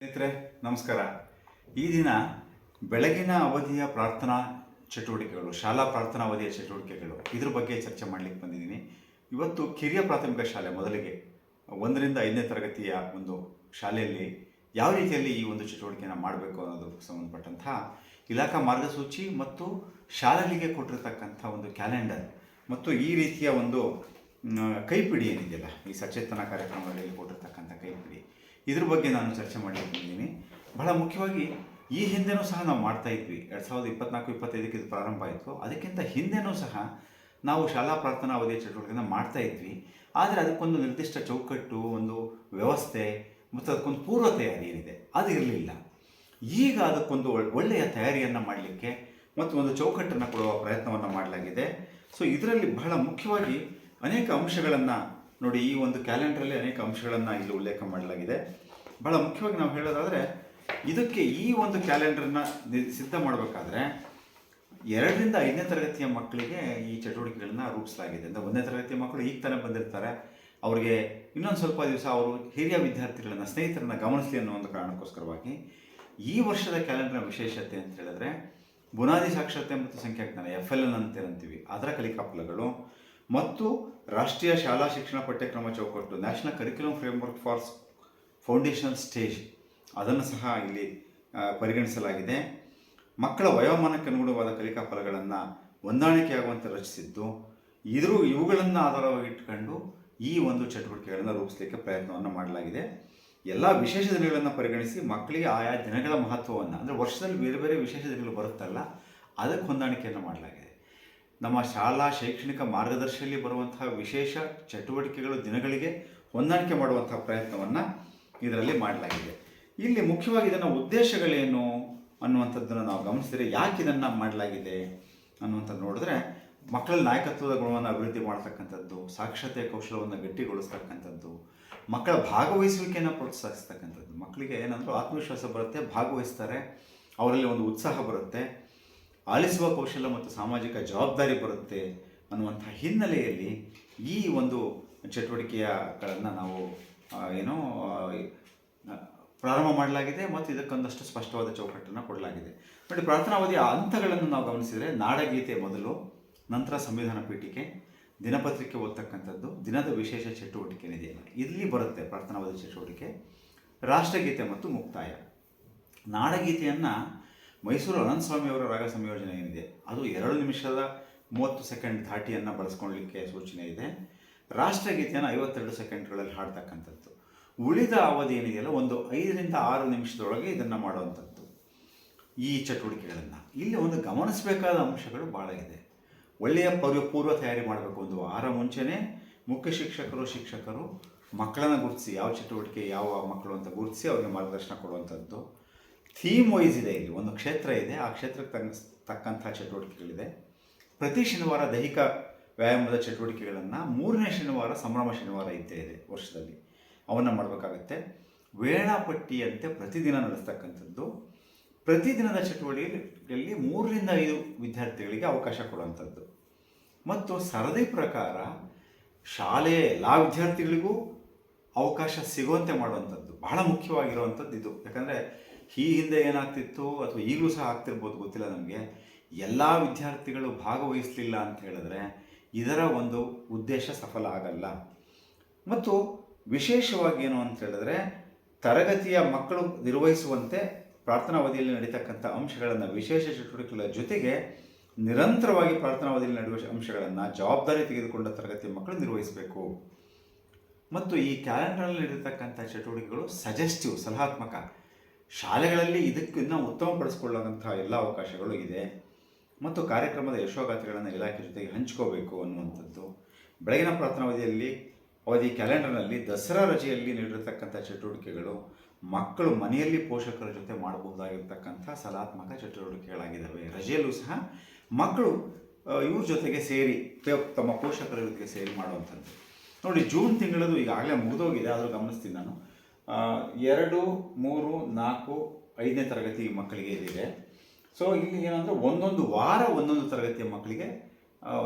ಸ್ನೇಹಿತರೆ, ನಮಸ್ಕಾರ. ಈ ದಿನ ಬೆಳಗಿನ ಅವಧಿಯ ಪ್ರಾರ್ಥನಾ ಚಟುವಟಿಕೆಗಳು, ಶಾಲಾ ಪ್ರಾರ್ಥನಾ ಅವಧಿಯ ಚಟುವಟಿಕೆಗಳು, ಇದ್ರ ಬಗ್ಗೆ ಚರ್ಚೆ ಮಾಡಲಿಕ್ಕೆ ಬಂದಿದ್ದೀನಿ. ಇವತ್ತು ಕಿರಿಯ ಪ್ರಾಥಮಿಕ ಶಾಲೆ ಮೊದಲಿಗೆ, ಒಂದರಿಂದ ಐದನೇ ತರಗತಿಯ ಒಂದು ಶಾಲೆಯಲ್ಲಿ ಯಾವ ರೀತಿಯಲ್ಲಿ ಈ ಒಂದು ಚಟುವಟಿಕೆಯನ್ನು ಮಾಡಬೇಕು ಅನ್ನೋದಕ್ಕೆ ಸಂಬಂಧಪಟ್ಟಂತಹ ಇಲಾಖಾ ಮಾರ್ಗಸೂಚಿ ಮತ್ತು ಶಾಲೆಗಳಿಗೆ ಕೊಟ್ಟಿರತಕ್ಕಂಥ ಒಂದು ಕ್ಯಾಲೆಂಡರ್ ಮತ್ತು ಈ ರೀತಿಯ ಒಂದು ಕೈಪಿಡಿ ಏನಿದೆಯಲ್ಲ, ಈ ಸಚೇತನ ಕಾರ್ಯಕ್ರಮಗಳಲ್ಲಿ ಕೊಟ್ಟಿರ್ತಕ್ಕಂಥ ಇದ್ರ ಬಗ್ಗೆ ನಾನು ಚರ್ಚೆ ಮಾಡಿದ್ದೀನಿ ಬಹಳ ಮುಖ್ಯವಾಗಿ ಈ ಹಿಂದೆನೂ ಸಹ ನಾವು ಮಾಡ್ತಾ ಇದ್ವಿ. ಎರಡು ಸಾವಿರದ ಇಪ್ಪತ್ನಾಲ್ಕು, ಇಪ್ಪತ್ತೈದಕ್ಕೆ ಇದು ಪ್ರಾರಂಭ ಆಯಿತು. ಅದಕ್ಕಿಂತ ಹಿಂದೆನೂ ಸಹ ನಾವು ಶಾಲಾ ಪ್ರಾರ್ಥನಾ ಅವಧಿಯ ಚಟುವಟಿಕೆಯನ್ನು ಮಾಡ್ತಾ ಇದ್ವಿ. ಆದರೆ ಅದಕ್ಕೊಂದು ನಿರ್ದಿಷ್ಟ ಚೌಕಟ್ಟು, ಒಂದು ವ್ಯವಸ್ಥೆ, ಮತ್ತು ಅದಕ್ಕೊಂದು ಪೂರ್ವ ತಯಾರಿ ಏನಿದೆ, ಅದು ಇರಲಿಲ್ಲ. ಈಗ ಅದಕ್ಕೊಂದು ಒಳ್- ಒಳ್ಳೆಯ ತಯಾರಿಯನ್ನು ಮಾಡಲಿಕ್ಕೆ ಮತ್ತು ಒಂದು ಚೌಕಟ್ಟನ್ನು ಕೊಡುವ ಪ್ರಯತ್ನವನ್ನು ಮಾಡಲಾಗಿದೆ. ಸೊ ಇದರಲ್ಲಿ ಬಹಳ ಮುಖ್ಯವಾಗಿ ಅನೇಕ ಅಂಶಗಳನ್ನು ನೋಡಿ, ಈ ಒಂದು ಕ್ಯಾಲೆಂಡರಲ್ಲಿ ಅನೇಕ ಅಂಶಗಳನ್ನು ಇಲ್ಲಿ ಉಲ್ಲೇಖ ಮಾಡಲಾಗಿದೆ. ಬಹಳ ಮುಖ್ಯವಾಗಿ ನಾವು ಹೇಳೋದಾದರೆ, ಇದಕ್ಕೆ ಈ ಒಂದು ಕ್ಯಾಲೆಂಡರ್ನ ಸಿದ್ಧ ಮಾಡಬೇಕಾದ್ರೆ, ಎರಡರಿಂದ ಐದನೇ ತರಗತಿಯ ಮಕ್ಕಳಿಗೆ ಈ ಚಟುವಟಿಕೆಗಳನ್ನ ರೂಪಿಸಲಾಗಿದೆ. ಅಂದರೆ ಒಂದನೇ ತರಗತಿಯ ಮಕ್ಕಳು ಈಗ ತಾನೇ ಬಂದಿರ್ತಾರೆ. ಅವರಿಗೆ ಇನ್ನೊಂದು ಸ್ವಲ್ಪ ದಿವಸ ಅವರು ಹಿರಿಯ ವಿದ್ಯಾರ್ಥಿಗಳನ್ನ, ಸ್ನೇಹಿತರನ್ನ ಗಮನಿಸಲಿ ಅನ್ನೋ ಒಂದು ಕಾರಣಕ್ಕೋಸ್ಕರವಾಗಿ ಈ ವರ್ಷದ ಕ್ಯಾಲೆಂಡರ್ನ ವಿಶೇಷತೆ ಅಂತ ಹೇಳಿದ್ರೆ, ಬುನಾದಿ ಸಾಕ್ಷರತೆ ಮತ್ತು ಸಂಖ್ಯಾಜ್ಞಾನ ಎಫ್ ಎಲ್ ಎನ್ ಅಂತ ಅಂತೀವಿ ಅದರ ಕಲಿಕಾ ಫಲಗಳು ಮತ್ತು ರಾಷ್ಟ್ರೀಯ ಶಾಲಾ ಶಿಕ್ಷಣ ಪಠ್ಯಕ್ರಮ ಚೌಕಟ್ಟು national curriculum framework for foundation stage ಅದನ್ನು ಸಹ ಇಲ್ಲಿ ಪರಿಗಣಿಸಲಾಗಿದೆ. ಮಕ್ಕಳ ವಯೋಮಾನಕ್ಕೆ ಅನುಗುಣವಾದ ಕಲಿಕಾ ಫಲಗಳನ್ನು ಹೊಂದಾಣಿಕೆಯಾಗುವಂತೆ ರಚಿಸಿದ್ದು, ಇದ್ರೂ ಇವುಗಳನ್ನು ಆಧಾರವಾಗಿ ಇಟ್ಕೊಂಡು ಈ ಒಂದು ಚಟುವಟಿಕೆಗಳನ್ನು ರೂಪಿಸಲಿಕ್ಕೆ ಪ್ರಯತ್ನವನ್ನು ಮಾಡಲಾಗಿದೆ. ಎಲ್ಲ ವಿಶೇಷ ದಿನಗಳನ್ನು ಪರಿಗಣಿಸಿ ಮಕ್ಕಳಿಗೆ ಆಯಾ ದಿನಗಳ ಮಹತ್ವವನ್ನು, ಅಂದರೆ ವರ್ಷದಲ್ಲಿ ಬೇರೆ ಬೇರೆ ವಿಶೇಷ ದಿನಗಳು ಬರುತ್ತಲ್ಲ, ಅದಕ್ಕೆ ಹೊಂದಾಣಿಕೆಯನ್ನು ಮಾಡಲಾಗಿದೆ. ನಮ್ಮ ಶಾಲಾ ಶೈಕ್ಷಣಿಕ ಮಾರ್ಗದರ್ಶಿಯಲ್ಲಿ ಬರುವಂತಹ ವಿಶೇಷ ಚಟುವಟಿಕೆಗಳು ದಿನಗಳಿಗೆ ಹೊಂದಾಣಿಕೆ ಮಾಡುವಂತಹ ಪ್ರಯತ್ನವನ್ನು ಇದರಲ್ಲಿ ಮಾಡಲಾಗಿದೆ. ಇಲ್ಲಿ ಮುಖ್ಯವಾಗಿ ಇದನ್ನು ಉದ್ದೇಶಗಳೇನು ಅನ್ನುವಂಥದ್ದನ್ನು ನಾವು ಗಮನಿಸಿದರೆ ಯಾಕೆ ಇದನ್ನು ಮಾಡಲಾಗಿದೆ ಅನ್ನುವಂಥದ್ದು ನೋಡಿದ್ರೆ ಮಕ್ಕಳ ನಾಯಕತ್ವದ ಗುಣವನ್ನು ಅಭಿವೃದ್ಧಿ ಮಾಡ್ತಕ್ಕಂಥದ್ದು ಸಾಕ್ಷರತೆಯ ಕೌಶಲವನ್ನು ಗಟ್ಟಿಗೊಳಿಸ್ತಕ್ಕಂಥದ್ದು, ಮಕ್ಕಳ ಭಾಗವಹಿಸುವಿಕೆಯನ್ನು ಪ್ರೋತ್ಸಾಹಿಸ್ತಕ್ಕಂಥದ್ದು. ಮಕ್ಕಳಿಗೆ ಏನಂದ್ರೆ ಆತ್ಮವಿಶ್ವಾಸ ಬರುತ್ತೆ, ಭಾಗವಹಿಸ್ತಾರೆ, ಅವರಲ್ಲಿ ಒಂದು ಉತ್ಸಾಹ ಬರುತ್ತೆ ಆಲಿಸುವ ಕೌಶಲ್ಯ ಮತ್ತು ಸಾಮಾಜಿಕ ಜವಾಬ್ದಾರಿ ಬರುತ್ತೆ ಅನ್ನುವಂಥ ಹಿನ್ನೆಲೆಯಲ್ಲಿ ಈ ಒಂದು ಚಟುವಟಿಕೆಯಗಳನ್ನು ನಾವು ಏನೋ ಪ್ರಾರಂಭ ಮಾಡಲಾಗಿದೆ ಮತ್ತು ಇದಕ್ಕೊಂದಷ್ಟು ಸ್ಪಷ್ಟವಾದ ಚೌಕಟ್ಟನ್ನು ಕೊಡಲಾಗಿದೆ. ನೋಡಿ ಪ್ರಾರ್ಥನಾವಧಿಯ ಹಂತಗಳನ್ನು ನಾವು ಗಮನಿಸಿದರೆ ನಾಡಗೀತೆ ಮೊದಲು, ನಂತರ ಸಂವಿಧಾನ ಪೀಠಿಕೆ, ದಿನಪತ್ರಿಕೆ ಓದ್ತಕ್ಕಂಥದ್ದು, ದಿನದ ವಿಶೇಷ ಚಟುವಟಿಕೆ ಏನಿದೆ ಇಲ್ಲಿ ಬರುತ್ತೆ ಪ್ರಾರ್ಥನಾವಧಿ ಚಟುವಟಿಕೆ, ರಾಷ್ಟ್ರಗೀತೆ ಮತ್ತು ಮುಕ್ತಾಯ. ನಾಡಗೀತೆಯನ್ನು ಮೈಸೂರು ಅನಂತ ಸ್ವಾಮಿಯವರ ರಾಗ ಸಂಯೋಜನೆ ಏನಿದೆ? ಅದು ಎರಡು ನಿಮಿಷದ ಮೂವತ್ತು ಸೆಕೆಂಡ್ ಧಾಟಿಯನ್ನು ಬಳಸ್ಕೊಳ್ಳಲಿಕ್ಕೆ ಸೂಚನೆ ಇದೆ. ರಾಷ್ಟ್ರಗೀತೆಯನ್ನು ಐವತ್ತೆರಡು ಸೆಕೆಂಡ್ಗಳಲ್ಲಿ ಹಾಡ್ತಕ್ಕಂಥದ್ದು. ಉಳಿದ ಅವಧಿ ಏನಿದೆಯಲ್ಲ, ಒಂದು ಐದರಿಂದ ಆರು ನಿಮಿಷದೊಳಗೆ ಇದನ್ನು ಮಾಡುವಂಥದ್ದು. ಈ ಚಟುವಟಿಕೆಗಳನ್ನು. ಇಲ್ಲಿ ಒಂದು ಗಮನಿಸಬೇಕಾದ ಅಂಶಗಳು ಭಾಳ ಇದೆ. ಒಳ್ಳೆಯ ಪೂರ್ವ ಪೂರ್ವ ತಯಾರಿ ಮಾಡಬೇಕು ಒಂದು ವಾರ ಮುಂಚೆನೇ. ಮುಖ್ಯ ಶಿಕ್ಷಕರು ಶಿಕ್ಷಕರು ಮಕ್ಕಳನ್ನು ಗುರುತಿಸಿ, ಯಾವ ಚಟುವಟಿಕೆ, ಯಾವ ಮಕ್ಕಳು ಅಂತ ಗುರುತಿಸಿ ಅವರಿಗೆ ಮಾರ್ಗದರ್ಶನ ಕೊಡುವಂಥದ್ದು. ಥೀಮ್ ವೈಸ್ ಇದೆ ಇಲ್ಲಿ, ಒಂದು ಕ್ಷೇತ್ರ ಇದೆ. ಆ ಕ್ಷೇತ್ರಕ್ಕೆ ತಕ್ಕ ತಕ್ಕಂಥ ಚಟುವಟಿಕೆಗಳಿದೆ. ಪ್ರತಿ ಶನಿವಾರ ದೈಹಿಕ ವ್ಯಾಯಾಮದ ಚಟುವಟಿಕೆಗಳನ್ನು ಮೂರನೇ ಶನಿವಾರ, ಸಂಭ್ರಮ ಶನಿವಾರ ಇದ್ದೇ ಇದೆ ವರ್ಷದಲ್ಲಿ. ಅವನ್ನು ಮಾಡಬೇಕಾಗತ್ತೆ. ವೇಳಾಪಟ್ಟಿಯಂತೆ ಪ್ರತಿದಿನ ನಡೆಸ್ತಕ್ಕಂಥದ್ದು. ಪ್ರತಿದಿನದ ಚಟುವಟಿಕೆಯಲ್ಲಿ ಮೂರರಿಂದ ಐದು ವಿದ್ಯಾರ್ಥಿಗಳಿಗೆ ಅವಕಾಶ ಕೊಡುವಂಥದ್ದು. ಮತ್ತು ಸರದಿ ಪ್ರಕಾರ ಶಾಲೆ ಎಲ್ಲ ವಿದ್ಯಾರ್ಥಿಗಳಿಗೂ ಅವಕಾಶ ಸಿಗುವಂತೆ ಮಾಡುವಂಥದ್ದು. ಬಹಳ ಮುಖ್ಯವಾಗಿರುವಂಥದ್ದು ಇದು. ಯಾಕಂದರೆ ಈ ಹಿಂದೆ ಏನಾಗ್ತಿತ್ತು ಅಥವಾ ಈಗಲೂ ಸಹ ಆಗ್ತಿರ್ಬೋದು ಗೊತ್ತಿಲ್ಲ ನಮಗೆ. ಎಲ್ಲ ವಿದ್ಯಾರ್ಥಿಗಳು ಭಾಗವಹಿಸಲಿಲ್ಲ ಅಂತ ಹೇಳಿದ್ರೆ ಇದರ ಒಂದು ಉದ್ದೇಶ ಸಫಲ ಆಗಲ್ಲ. ಮತ್ತು ವಿಶೇಷವಾಗಿ ಏನು ಅಂತ ಹೇಳಿದ್ರೆ ತರಗತಿಯ ಮಕ್ಕಳು ನಿರ್ವಹಿಸುವಂತೆ ಪ್ರಾರ್ಥನಾ ಅವಧಿಯಲ್ಲಿ ನಡೀತಕ್ಕಂಥ ಅಂಶಗಳನ್ನು ವಿಶೇಷ ಚಟುವಟಿಕೆಗಳ ಜೊತೆಗೆ ನಿರಂತರವಾಗಿ ಪ್ರಾರ್ಥನಾ ಅವಧಿಯಲ್ಲಿ ನಡೆಯುವ ಅಂಶಗಳನ್ನು ಜವಾಬ್ದಾರಿ ತೆಗೆದುಕೊಂಡ ತರಗತಿಯ ಮಕ್ಕಳು ನಿರ್ವಹಿಸಬೇಕು. ಮತ್ತು ಈ ಕ್ಯಾಲೆಂಡರ್ನಲ್ಲಿ ನಡೀತಕ್ಕಂಥ ಚಟುವಟಿಕೆಗಳು ಸಜೆಸ್ಟಿವ್, ಸಲಹಾತ್ಮಕ. ಶಾಲೆಗಳಲ್ಲಿ ಇದಕ್ಕಿನ್ನ ಉತ್ತಮಪಡಿಸಿಕೊಳ್ಳುವಂಥ ಎಲ್ಲ ಅವಕಾಶಗಳು ಇದೆ. ಮತ್ತು ಕಾರ್ಯಕ್ರಮದ ಯಶೋಗಾಥೆಗಳನ್ನು ಇಲಾಖೆ ಜೊತೆಗೆ ಹಂಚ್ಕೋಬೇಕು ಅನ್ನುವಂಥದ್ದು. ಬೆಳಗಿನ ಪ್ರಾರ್ಥನಾ ಅವಧಿಯಲ್ಲಿ, ಅವಧಿ ಕ್ಯಾಲೆಂಡರ್ನಲ್ಲಿ ದಸರಾ ರಜೆಯಲ್ಲಿ ನೀಡಿರತಕ್ಕಂಥ ಚಟುವಟಿಕೆಗಳು ಮಕ್ಕಳು ಮನೆಯಲ್ಲಿ ಪೋಷಕರ ಜೊತೆ ಮಾಡಬಹುದಾಗಿರ್ತಕ್ಕಂಥ ಸಲಾತ್ಮಕ ಚಟುವಟಿಕೆಗಳಾಗಿದ್ದಾವೆ. ರಜೆಯಲ್ಲೂ ಸಹ ಮಕ್ಕಳು ಇವ್ರ ಜೊತೆಗೆ ಸೇರಿ ತಮ್ಮ ಪೋಷಕರ ಜೊತೆಗೆ ಸೇರಿ ಮಾಡುವಂಥದ್ದು. ನೋಡಿ, ಜೂನ್ ತಿಂಗಳದು ಈಗಾಗಲೇ ಮುಗಿದೋಗಿದೆ. ಆದರೂ ಗಮನಿಸ್ತೀನಿ ನಾನು. ಎರಡು, ಮೂರು, ನಾಲ್ಕು, ಐದನೇ ತರಗತಿ ಮಕ್ಕಳಿಗೆ ಇದೆ ಸೊ ಇಲ್ಲಿ ಏನಂದರೆ ಒಂದೊಂದು ವಾರ ಒಂದೊಂದು ತರಗತಿಯ ಮಕ್ಕಳಿಗೆ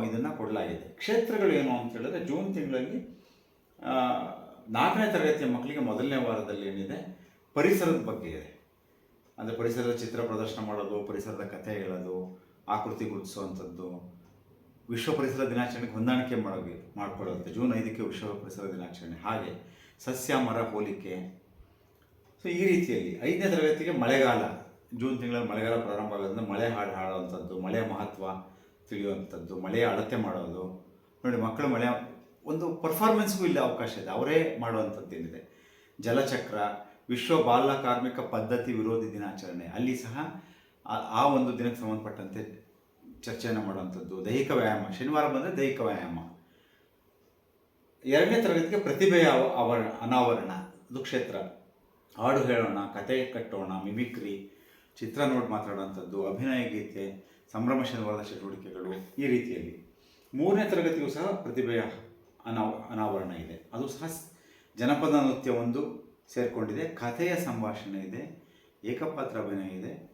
ಇದನ್ನು ಕೊಡಲಾಗಿದೆ. ಕ್ಷೇತ್ರಗಳು ಏನು ಅಂತ ಹೇಳಿದ್ರೆ ಜೂನ್ ತಿಂಗಳಲ್ಲಿ ನಾಲ್ಕನೇ ತರಗತಿಯ ಮಕ್ಕಳಿಗೆ ಮೊದಲನೇ ವಾರದಲ್ಲಿ ಏನಿದೆ, ಪರಿಸರದ ಬಗ್ಗೆ ಇದೆ. ಅಂದರೆ ಪರಿಸರದ ಚಿತ್ರ ಪ್ರದರ್ಶನ ಮಾಡೋದು, ಪರಿಸರದ ಕಥೆ ಹೇಳೋದು, ಆಕೃತಿ ಗುರುತಿಸುವಂಥದ್ದು ವಿಶ್ವ ಪರಿಸರ ದಿನಾಚರಣೆಗೆ ಹೊಂದಾಣಿಕೆ ಮಾಡೋದು ಅಂತ ಜೂನ್ ಐದಕ್ಕೆ ವಿಶ್ವ ಪರಿಸರ ದಿನಾಚರಣೆ. ಹಾಗೆ ಸಸ್ಯ, ಮರ ಹೋಲಿಕೆ. ಸೊ ಈ ರೀತಿಯಲ್ಲಿ ಐದನೇ ತರಗತಿಗೆ ಮಳೆಗಾಲ. ಜೂನ್ ತಿಂಗಳಲ್ಲಿ ಮಳೆಗಾಲ ಪ್ರಾರಂಭ ಆಗೋದ್ರಿಂದ ಮಳೆ ಹಾಡು ಹಾಡುವಂಥದ್ದು, ಮಳೆ ಮಹತ್ವ ತಿಳಿಯುವಂಥದ್ದು ಮಳೆಯ ಅಳತೆ ಮಾಡೋದು. ನೋಡಿ, ಮಕ್ಕಳು ಮಳೆ, ಒಂದು ಪರ್ಫಾರ್ಮೆನ್ಸ್ಗೂ ಇಲ್ಲಿ ಅವಕಾಶ ಇದೆ. ಅವರೇ ಮಾಡುವಂಥದ್ದು ಏನಿದೆ? ಜಲಚಕ್ರ, ವಿಶ್ವ ಬಾಲ ಕಾರ್ಮಿಕ ಪದ್ಧತಿ ವಿರೋಧಿ ದಿನಾಚರಣೆ. ಅಲ್ಲಿ ಸಹ ಆ ಒಂದು ದಿನಕ್ಕೆ ಸಂಬಂಧಪಟ್ಟಂತೆ ಚರ್ಚೆಯನ್ನು ಮಾಡುವಂಥದ್ದು. ದೈಹಿಕ ವ್ಯಾಯಾಮ. ಶನಿವಾರ ಬಂದರೆ ದೈಹಿಕ ವ್ಯಾಯಾಮ. ಎರಡನೇ ತರಗತಿಗೆ ಪ್ರತಿಭೆಯ ಅವ- ಅವರ, ಅನಾವರಣ. ಅದು ಕ್ಷೇತ್ರ. ಹಾಡು ಹೇಳೋಣ, ಕತೆ ಕಟ್ಟೋಣ, ಮಿಮಿಕ್ರಿ, ಚಿತ್ರ ನೋಡಿ ಮಾತಾಡೋವಂಥದ್ದು ಅಭಿನಯ ಗೀತೆ, ಸಂಭ್ರಮ ಶನಿವಾರದ ಚಟುವಟಿಕೆಗಳು ಈ ರೀತಿಯಲ್ಲಿ. ಮೂರನೇ ತರಗತಿಗೂ ಸಹ ಪ್ರತಿಭೆಯ ಅನಾವ, ಅನಾವರಣ ಇದೆ. ಅದು ಸಹ ಜನಪದ ನೃತ್ಯ ಒಂದು ಸೇರಿಕೊಂಡಿದೆ. ಕಥೆಯ ಸಂಭಾಷಣೆ ಇದೆ. ಏಕಪಾತ್ರ ಅಭಿನಯ ಇದೆ.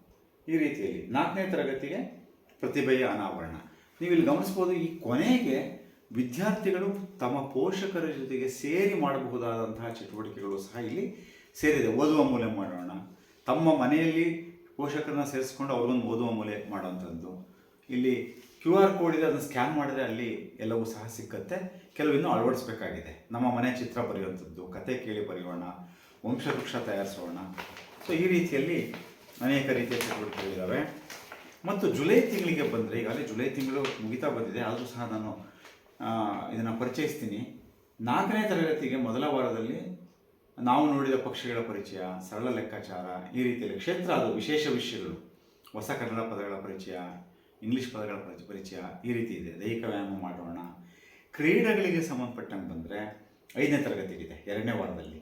ಈ ರೀತಿಯಲ್ಲಿ ನಾಲ್ಕನೇ ತರಗತಿಗೆ ಪ್ರತಿಭೆಯ ಅನಾವರಣ. ನೀವು ಇಲ್ಲಿ ಗಮನಿಸ್ಬೋದು ಈ ಕೊನೆಗೆ ವಿದ್ಯಾರ್ಥಿಗಳು ತಮ್ಮ ಪೋಷಕರ ಜೊತೆಗೆ ಸೇರಿ ಮಾಡಬಹುದಾದಂತಹ ಚಟುವಟಿಕೆಗಳು ಸಹ ಇಲ್ಲಿ ಸೇರಿದೆ. ಓದುವ ಮೂಲೆ ಮಾಡೋಣ. ತಮ್ಮ ಮನೆಯಲ್ಲಿ ಪೋಷಕರನ್ನ ಸೇರಿಸ್ಕೊಂಡು ಅವ್ರಿಗೊಂದು ಓದುವ ಮೂಲೆ ಮಾಡುವಂಥದ್ದು. ಇಲ್ಲಿ ಕ್ಯೂ ಆರ್ ಕೋಡ್ ಇದೆ, ಅದನ್ನು ಸ್ಕ್ಯಾನ್ ಮಾಡಿದ್ರೆ ಅಲ್ಲಿ ಎಲ್ಲವೂ ಸಹ ಸಿಕ್ಕತ್ತೆ. ಕೆಲವು ಇನ್ನೂ ಅಳವಡಿಸ್ಬೇಕಾಗಿದೆ. ನಮ್ಮ ಮನೆ ಚಿತ್ರ ಬರೆಯುವಂಥದ್ದು, ಕತೆ ಕೇಳಿ ಬರೆಯೋಣ, ವಂಶವೃಕ್ಷ ತಯಾರಿಸೋಣ. ಸೊ ಈ ರೀತಿಯಲ್ಲಿ ಅನೇಕ ರೀತಿಯ ಚಟುವಟಿಕೆಗಳಿದ್ದಾವೆ ಮತ್ತು ಜುಲೈ ತಿಂಗಳಿಗೆ ಬಂದರೆ, ಈಗಾಗಲೇ ಜುಲೈ ತಿಂಗಳು ಮುಗಿತಾ ಬಂದಿದೆ. ಆದರೂ ಸಹ ನಾನು ಇದನ್ನು ಪರಿಚಯಿಸ್ತೀನಿ. ನಾಲ್ಕನೇ ತರಗತಿಗೆ ಮೊದಲ ವಾರದಲ್ಲಿ ನಾವು ನೋಡಿದ ಪಕ್ಷಿಗಳ ಪರಿಚಯ, ಸರಳ ಲೆಕ್ಕಾಚಾರ, ಈ ರೀತಿಯಲ್ಲಿ ಕ್ಷೇತ್ರ ಅದು, ವಿಶೇಷ ವಿಷಯಗಳು. ಹೊಸ ಕನ್ನಡ ಪದಗಳ ಪರಿಚಯ, ಇಂಗ್ಲೀಷ್ ಪದಗಳ ಪರಿಚಯ ಪರಿಚಯ ಈ ರೀತಿ ಇದೆ. ದೈಹಿಕ ವ್ಯಾಯಾಮ ಮಾಡೋಣ. ಕ್ರೀಡೆಗಳಿಗೆ ಸಂಬಂಧಪಟ್ಟಂಗೆ ಬಂದರೆ ಐದನೇ ತರಗತಿಗಿದೆ, ಎರಡನೇ ವಾರದಲ್ಲಿ.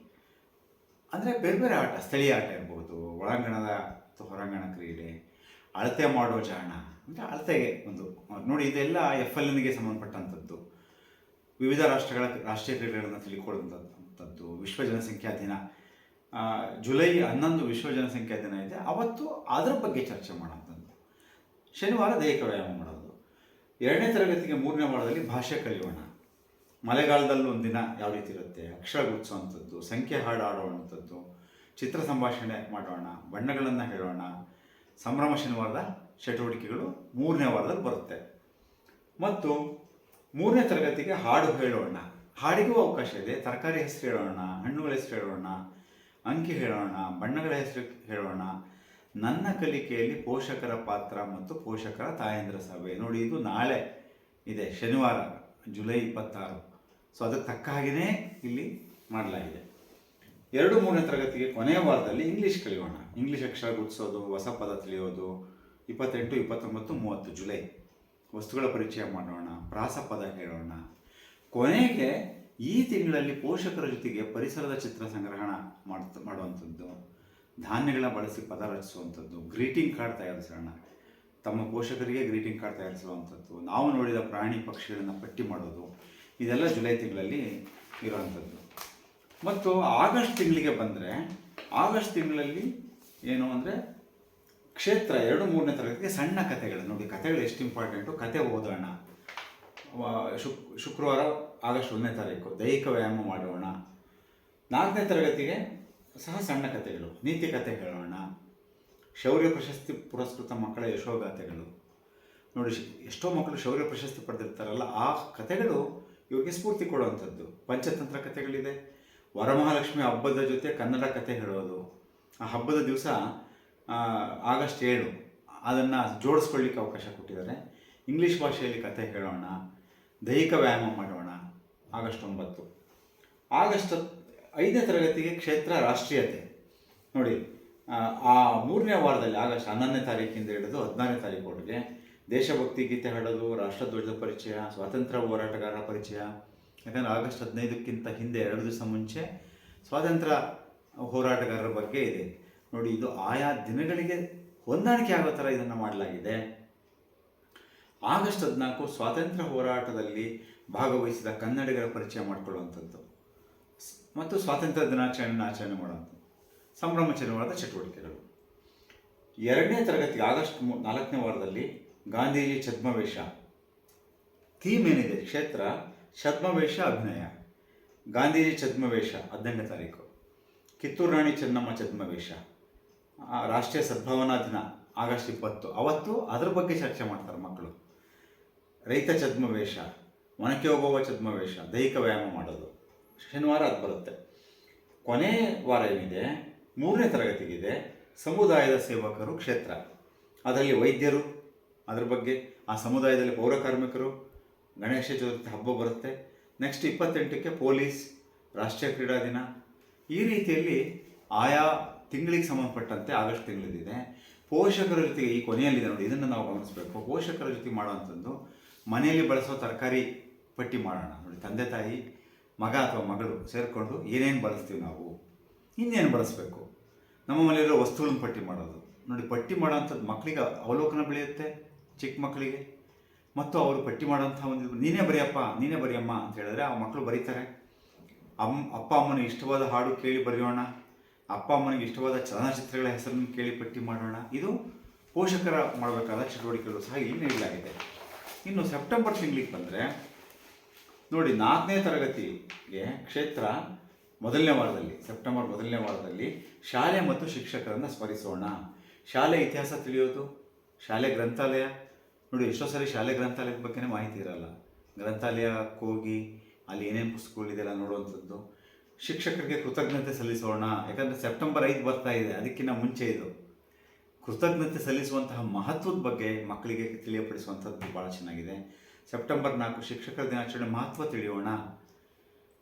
ಅಂದರೆ ಬೇರೆ ಬೇರೆ ಆಟ, ಸ್ಥಳೀಯ ಆಟ ಇರ್ಬೋದು, ಒಳಾಂಗಣದ ಅಥವಾ ಹೊರಾಂಗಣ ಕ್ರೀಡೆ, ಅಳತೆ ಮಾಡೋ ಜಾಣ. ಅಂದರೆ ಅಳತೆಗೆ ಒಂದು, ನೋಡಿ ಇದೆಲ್ಲ ಎಫ್ ಎಲ್ ಎನ್ಗೆ ಸಂಬಂಧಪಟ್ಟಂಥದ್ದು. ವಿವಿಧ ರಾಷ್ಟ್ರಗಳ ರಾಷ್ಟ್ರೀಯ ಕ್ರೀಡೆಗಳನ್ನು ತಿಳ್ಕೊಳ್ಳುವಂಥದ್ದು ವಿಶ್ವ ಜನಸಂಖ್ಯಾ ದಿನ. ಜುಲೈ ಹನ್ನೊಂದು ವಿಶ್ವ ಜನಸಂಖ್ಯಾ ದಿನ ಇದೆ. ಅವತ್ತು ಅದರ ಬಗ್ಗೆ ಚರ್ಚೆ ಮಾಡೋಂಥದ್ದು ಶನಿವಾರ ದೈಹಿಕ ವ್ಯಾಯಾಮ ಮಾಡೋದು. ಎರಡನೇ ತರಗತಿಗೆ ಮೂರನೇ ವಾರದಲ್ಲಿ ಭಾಷೆ ಕಲಿಯೋಣ. ಮಳೆಗಾಲದಲ್ಲೂ ದಿನ ಯಾವ ರೀತಿ ಇರುತ್ತೆ? ಅಕ್ಷರ ಗುರುತಿಸುವಂಥದ್ದು, ಸಂಖ್ಯೆ ಹಾಡು ಆಡುವಂಥದ್ದು ಚಿತ್ರ ಸಂಭಾಷಣೆ ಮಾಡೋಣ, ಬಣ್ಣಗಳನ್ನು ಹೇಳೋಣ. ಸಂಭ್ರಮ ಶನಿವಾರದ ಚಟುವಟಿಕೆಗಳು ಮೂರನೇ ವಾರದಲ್ಲಿ ಬರುತ್ತೆ. ಮತ್ತು ಮೂರನೇ ತರಗತಿಗೆ ಹಾಡು ಹೇಳೋಣ. ಹಾಡಿಗೂ ಅವಕಾಶ ಇದೆ. ತರಕಾರಿ ಹೆಸರು ಹೇಳೋಣ, ಹಣ್ಣುಗಳ ಹೆಸರು ಹೇಳೋಣ, ಅಂಕಿ ಹೇಳೋಣ, ಬಣ್ಣಗಳ ಹೆಸರು ಹೇಳೋಣ. ನನ್ನ ಕಲಿಕೆಯಲ್ಲಿ ಪೋಷಕರ ಪಾತ್ರ ಮತ್ತು ಪೋಷಕರ ತಾಯಂದ್ರ ಸಭೆ. ನೋಡಿ, ಇದು ನಾಳೆ ಇದೆ, ಶನಿವಾರ, ಜುಲೈ ಇಪ್ಪತ್ತಾರು. ಸೊ ಅದಕ್ಕೆ ತಕ್ಕ ಹಾಗೆಯೇ ಇಲ್ಲಿ ಮಾಡಲಾಗಿದೆ. ಎರಡು ಮೂರನೇ ತರಗತಿಗೆ ಕೊನೆಯ ವಾರದಲ್ಲಿ ಇಂಗ್ಲೀಷ್ ಕಲಿಯೋಣ. ಇಂಗ್ಲೀಷ್ ಅಕ್ಷರ ಗುರುತಿಸೋದು ಹೊಸ ಪದ ತಿಳಿಯೋದು ಇಪ್ಪತ್ತೆಂಟು, ಇಪ್ಪತ್ತೊಂಬತ್ತು, ಮೂವತ್ತು ಜುಲೈ. ವಸ್ತುಗಳ ಪರಿಚಯ ಮಾಡೋಣ ಪ್ರಾಸ ಪದ ಹೇಳೋಣ ಕೊನೆಗೆ ಈ ತಿಂಗಳಲ್ಲಿ ಪೋಷಕರ ಜೊತೆಗೆ ಪರಿಸರದ ಚಿತ್ರ ಸಂಗ್ರಹಣ ಮಾಡ್ತ, ಮಾಡುವಂಥದ್ದು. ಧಾನ್ಯಗಳ ಬಳಸಿ ಪದ ರಚಿಸುವಂಥದ್ದು, ಗ್ರೀಟಿಂಗ್ ಕಾರ್ಡ್ ತಯಾರಿಸೋಣ. ತಮ್ಮ ಪೋಷಕರಿಗೆ ಗ್ರೀಟಿಂಗ್ ಕಾರ್ಡ್ ತಯಾರಿಸುವಂಥದ್ದು, ನಾವು ನೋಡಿದ ಪ್ರಾಣಿ ಪಕ್ಷಿಗಳನ್ನು ಪಟ್ಟಿ ಮಾಡೋದು, ಇದೆಲ್ಲ ಜುಲೈ ತಿಂಗಳಲ್ಲಿ ಇರುವಂಥದ್ದು. ಮತ್ತು ಆಗಸ್ಟ್ ತಿಂಗಳಿಗೆ ಬಂದರೆ, ಆಗಸ್ಟ್ ತಿಂಗಳಲ್ಲಿ ಏನು ಅಂದರೆ ಕ್ಷೇತ್ರ ಎರಡು ಮೂರನೇ ತರಗತಿಗೆ ಸಣ್ಣ ಕಥೆಗಳು. ನೋಡಿ, ಕಥೆಗಳು ಎಷ್ಟು ಇಂಪಾರ್ಟೆಂಟು ಕತೆ ಓದೋಣ. ಶುಕ್, ಶುಕ್ರವಾರ ಆಗಸ್ಟ್ ಒಂದನೇ ತಾರೀಕು. ದೈಹಿಕ ವ್ಯಾಯಾಮ ಮಾಡೋಣ. ನಾಲ್ಕನೇ ತರಗತಿಗೆ ಸಹ ಸಣ್ಣ ಕಥೆಗಳು. ನೀತಿ ಕಥೆ ಹೇಳೋಣ. ಶೌರ್ಯ ಪ್ರಶಸ್ತಿ ಪುರಸ್ಕೃತ ಮಕ್ಕಳ ಯಶೋಗಾಥೆಗಳು. ನೋಡಿ ಎಷ್ಟೋ ಮಕ್ಕಳು ಶೌರ್ಯ ಪ್ರಶಸ್ತಿ ಪಡೆದಿರ್ತಾರಲ್ಲ, ಆ ಕಥೆಗಳು ಇವರಿಗೆ ಸ್ಫೂರ್ತಿ ಕೊಡುವಂಥದ್ದು. ಪಂಚತಂತ್ರ ಕಥೆಗಳಿದೆ. ವರಮಹಾಲಕ್ಷ್ಮಿ ಹಬ್ಬದ ಜೊತೆ ಕನ್ನಡ ಕಥೆ ಹೇಳೋದು. ಆ ಹಬ್ಬದ ದಿವಸ ಆಗಸ್ಟ್ ಏಳು ಅದನ್ನು ಜೋಡಿಸ್ಕೊಳ್ಳಿಕ್ಕೆ ಅವಕಾಶ ಕೊಟ್ಟಿದ್ದಾರೆ. ಇಂಗ್ಲೀಷ್ ಭಾಷೆಯಲ್ಲಿ ಕಥೆ ಹೇಳೋಣ ದೈಹಿಕ ವ್ಯಾಯಾಮ ಮಾಡೋಣ ಆಗಸ್ಟ್ ಒಂಬತ್ತು. ಆಗಸ್ಟ್ ಐದನೇ ತರಗತಿಗೆ ಕ್ಷೇತ್ರ ರಾಷ್ಟ್ರೀಯತೆ. ನೋಡಿ ಆ, ಆ ಮೂರನೇ ವಾರದಲ್ಲಿ ಆಗಸ್ಟ್ ಹನ್ನೊಂದನೇ ತಾರೀಕಿಂದ ಹಿಡಿದು ಹದಿನಾರನೇ ತಾರೀಕುವರೆಗೆ ದೇಶಭಕ್ತಿ ಗೀತೆ ಹಾಡೋದು ರಾಷ್ಟ್ರಧ್ವಜದ ಪರಿಚಯ ಸ್ವಾತಂತ್ರ್ಯ ಹೋರಾಟಗಾರರ ಪರಿಚಯ ಯಾಕಂದರೆ ಆಗಸ್ಟ್ ಹದಿನೈದಕ್ಕಿಂತ ಹಿಂದೆ ಎರಡು ದಿವಸ ಮುಂಚೆ ಸ್ವಾತಂತ್ರ್ಯ ಹೋರಾಟಗಾರರ ಬಗ್ಗೆ ಇದೆ. ನೋಡಿ, ಇದು ಆಯಾ ದಿನಗಳಿಗೆ ಹೊಂದಾಣಿಕೆ ಆಗೋ ಥರ ಇದನ್ನು ಮಾಡಲಾಗಿದೆ. ಆಗಸ್ಟ್ ಹದಿನಾಲ್ಕು ಸ್ವಾತಂತ್ರ್ಯ ಹೋರಾಟದಲ್ಲಿ ಭಾಗವಹಿಸಿದ ಕನ್ನಡಿಗರ ಪರಿಚಯ ಮಾಡಿಕೊಳ್ಳುವಂಥದ್ದು. ಮತ್ತು ಸ್ವಾತಂತ್ರ್ಯ ದಿನಾಚರಣೆಯನ್ನು ಆಚರಣೆ ಮಾಡುವಂಥದ್ದು. ಸಂಭ್ರಮ ಶನಿವಾರದ ಚಟುವಟಿಕೆಗಳು. ಎರಡನೇ ತರಗತಿ, ಆಗಸ್ಟ್ ಮೂ- ನಾಲ್ಕನೇ ವಾರದಲ್ಲಿ ಗಾಂಧೀಜಿ ಛದ್ಮವೇಷ ಥೀಮ್ ಏನಿದೆ? ಕ್ಷೇತ್ರ ಛದ್ಮವೇಷ ಅಭಿನಯ. ಗಾಂಧೀಜಿ ಛದ್ಮವೇಷ ಹದಿನೆಂಟನೇ ತಾರೀಕು. ಕಿತ್ತೂರು ರಾಣಿ ಚೆನ್ನಮ್ಮ ಛದ್ಮವೇಷ ರಾಷ್ಟ್ರೀಯ ಸದ್ಭಾವನಾ ದಿನ, ಆಗಸ್ಟ್ ಇಪ್ಪತ್ತು. ಅವತ್ತು ಅದರ ಬಗ್ಗೆ ಚರ್ಚೆ ಮಾಡ್ತಾರೆ ಮಕ್ಕಳು. ರೈತ ಛದ್ಮವೇಷ, ಒನಕೆ ಹೋಗುವ ಛದ್ಮವೇಷ, ದೈಹಿಕ ವ್ಯಾಯಾಮ ಮಾಡೋದು. ಶನಿವಾರ ಅದು ಬರುತ್ತೆ. ಕೊನೆ ವಾರ ಏನಿದೆ? ಮೂರನೇ ತರಗತಿಗಿದೆ. ಸಮುದಾಯದ ಸೇವಕರು ಕ್ಷೇತ್ರ. ಅದರಲ್ಲಿ ವೈದ್ಯರು, ಅದರ ಬಗ್ಗೆ. ಆ ಸಮುದಾಯದಲ್ಲಿ ಪೌರಕಾರ್ಮಿಕರು ಗಣೇಶ ಚತುರ್ಥಿ ಹಬ್ಬ ಬರುತ್ತೆ. ನೆಕ್ಸ್ಟ್ ಇಪ್ಪತ್ತೆಂಟಕ್ಕೆ ಪೊಲೀಸ್, ರಾಷ್ಟ್ರೀಯ ಕ್ರೀಡಾ ದಿನ. ಈ ರೀತಿಯಲ್ಲಿ ಆಯಾ ತಿಂಗಳಿಗೆ ಸಂಬಂಧಪಟ್ಟಂತೆ ಆಗಸ್ಟ್ ತಿಂಗಳಿದೆ. ಪೋಷಕರ ಜೊತೆಗೆ ಈ ಕೊನೆಯಲ್ಲಿದೆ ನೋಡಿ, ಇದನ್ನು ನಾವು ಗಮನಿಸಬೇಕು. ಪೋಷಕರ ಜೊತೆ ಮಾಡುವಂಥದ್ದು, ಮನೆಯಲ್ಲಿ ಬಳಸೋ ತರಕಾರಿ ಪಟ್ಟಿ ಮಾಡೋಣ. ನೋಡಿ, ತಂದೆ, ತಾಯಿ, ಮಗ ಅಥವಾ ಮಗಳು ಸೇರಿಕೊಂಡು ಏನೇನು ಬಳಸ್ತೀವಿ ನಾವು, ಇನ್ನೇನು ಬಳಸಬೇಕು? ನಮ್ಮ ಮನೆಯಲ್ಲಿರೋ ವಸ್ತುಗಳನ್ನು ಪಟ್ಟಿ ಮಾಡೋದು. ನೋಡಿ, ಪಟ್ಟಿ ಮಾಡೋವಂಥದ್ದು ಮಕ್ಕಳಿಗೆ ಅವಲೋಕನ ಬೆಳೆಯುತ್ತೆ, ಚಿಕ್ಕ ಮಕ್ಕಳಿಗೆ. ಮತ್ತು ಅವರು ಪಟ್ಟಿ ಮಾಡೋಂಥ ಒಂದು ನೀನೇ ಬರೆಯಪ್ಪ, ನೀನೇ ಬರೆಯಮ್ಮ ಅಂತ ಹೇಳಿದ್ರೆ ಆ ಮಕ್ಕಳು ಬರೀತಾರೆ. ಅಮ್ಮ ಅಪ್ಪ, ಅಮ್ಮನ ಇಷ್ಟವಾದ ಹಾಡು ಕೇಳಿ ಬರೆಯೋಣ. ಅಪ್ಪ ಅಮ್ಮನಿಗೆ ಇಷ್ಟವಾದ ಚಲನಚಿತ್ರಗಳ ಹೆಸರನ್ನು ಕೇಳಿ ಪಟ್ಟಿ ಮಾಡೋಣ. ಇದು ಪೋಷಕರ ಮಾಡಬೇಕಾದ ಚಟುವಟಿಕೆಗಳು ಸಹ ಇಲ್ಲಿ ನೀಡಲಾಗಿದೆ. ಇನ್ನು ಸೆಪ್ಟೆಂಬರ್ ತಿಂಗಳಿಗೆ ಬಂದರೆ ನೋಡಿ, ನಾಲ್ಕನೇ ತರಗತಿಗೆ ಕ್ಷೇತ್ರ ಮೊದಲನೇ ವಾರದಲ್ಲಿ, ಸೆಪ್ಟೆಂಬರ್ ಮೊದಲನೇ ವಾರದಲ್ಲಿ ಶಾಲೆ ಮತ್ತು ಶಿಕ್ಷಕರನ್ನು ಸ್ಮರಿಸೋಣ. ಶಾಲೆ ಇತಿಹಾಸ ತಿಳಿಯೋದು, ಶಾಲೆ ಗ್ರಂಥಾಲಯ. ನೋಡಿ, ಎಷ್ಟೋ ಸಾರಿ ಶಾಲೆ ಗ್ರಂಥಾಲಯದ ಬಗ್ಗೆನೇ ಮಾಹಿತಿ ಇರಲ್ಲ. ಗ್ರಂಥಾಲಯಕ್ಕೆ ಹೋಗಿ ಅಲ್ಲಿ ಏನೇನು ಪುಸ್ತಕಗಳಿದೆಲ್ಲ ನೋಡುವಂಥದ್ದು. ಶಿಕ್ಷಕರಿಗೆ ಕೃತಜ್ಞತೆ ಸಲ್ಲಿಸೋಣ. ಯಾಕಂದರೆ ಸೆಪ್ಟೆಂಬರ್ ಐದು ಬರ್ತಾ ಇದೆ ಅದಕ್ಕಿಂತ ಮುಂಚೆ ಇದು. ಕೃತಜ್ಞತೆ ಸಲ್ಲಿಸುವಂತಹ ಮಹತ್ವದ ಬಗ್ಗೆ ಮಕ್ಕಳಿಗೆ ತಿಳಿಯಪಡಿಸುವಂಥದ್ದು ಭಾಳ ಚೆನ್ನಾಗಿದೆ. ಸೆಪ್ಟೆಂಬರ್ ನಾಲ್ಕು ಶಿಕ್ಷಕರ ದಿನಾಚರಣೆ ಮಹತ್ವ ತಿಳಿಯೋಣ.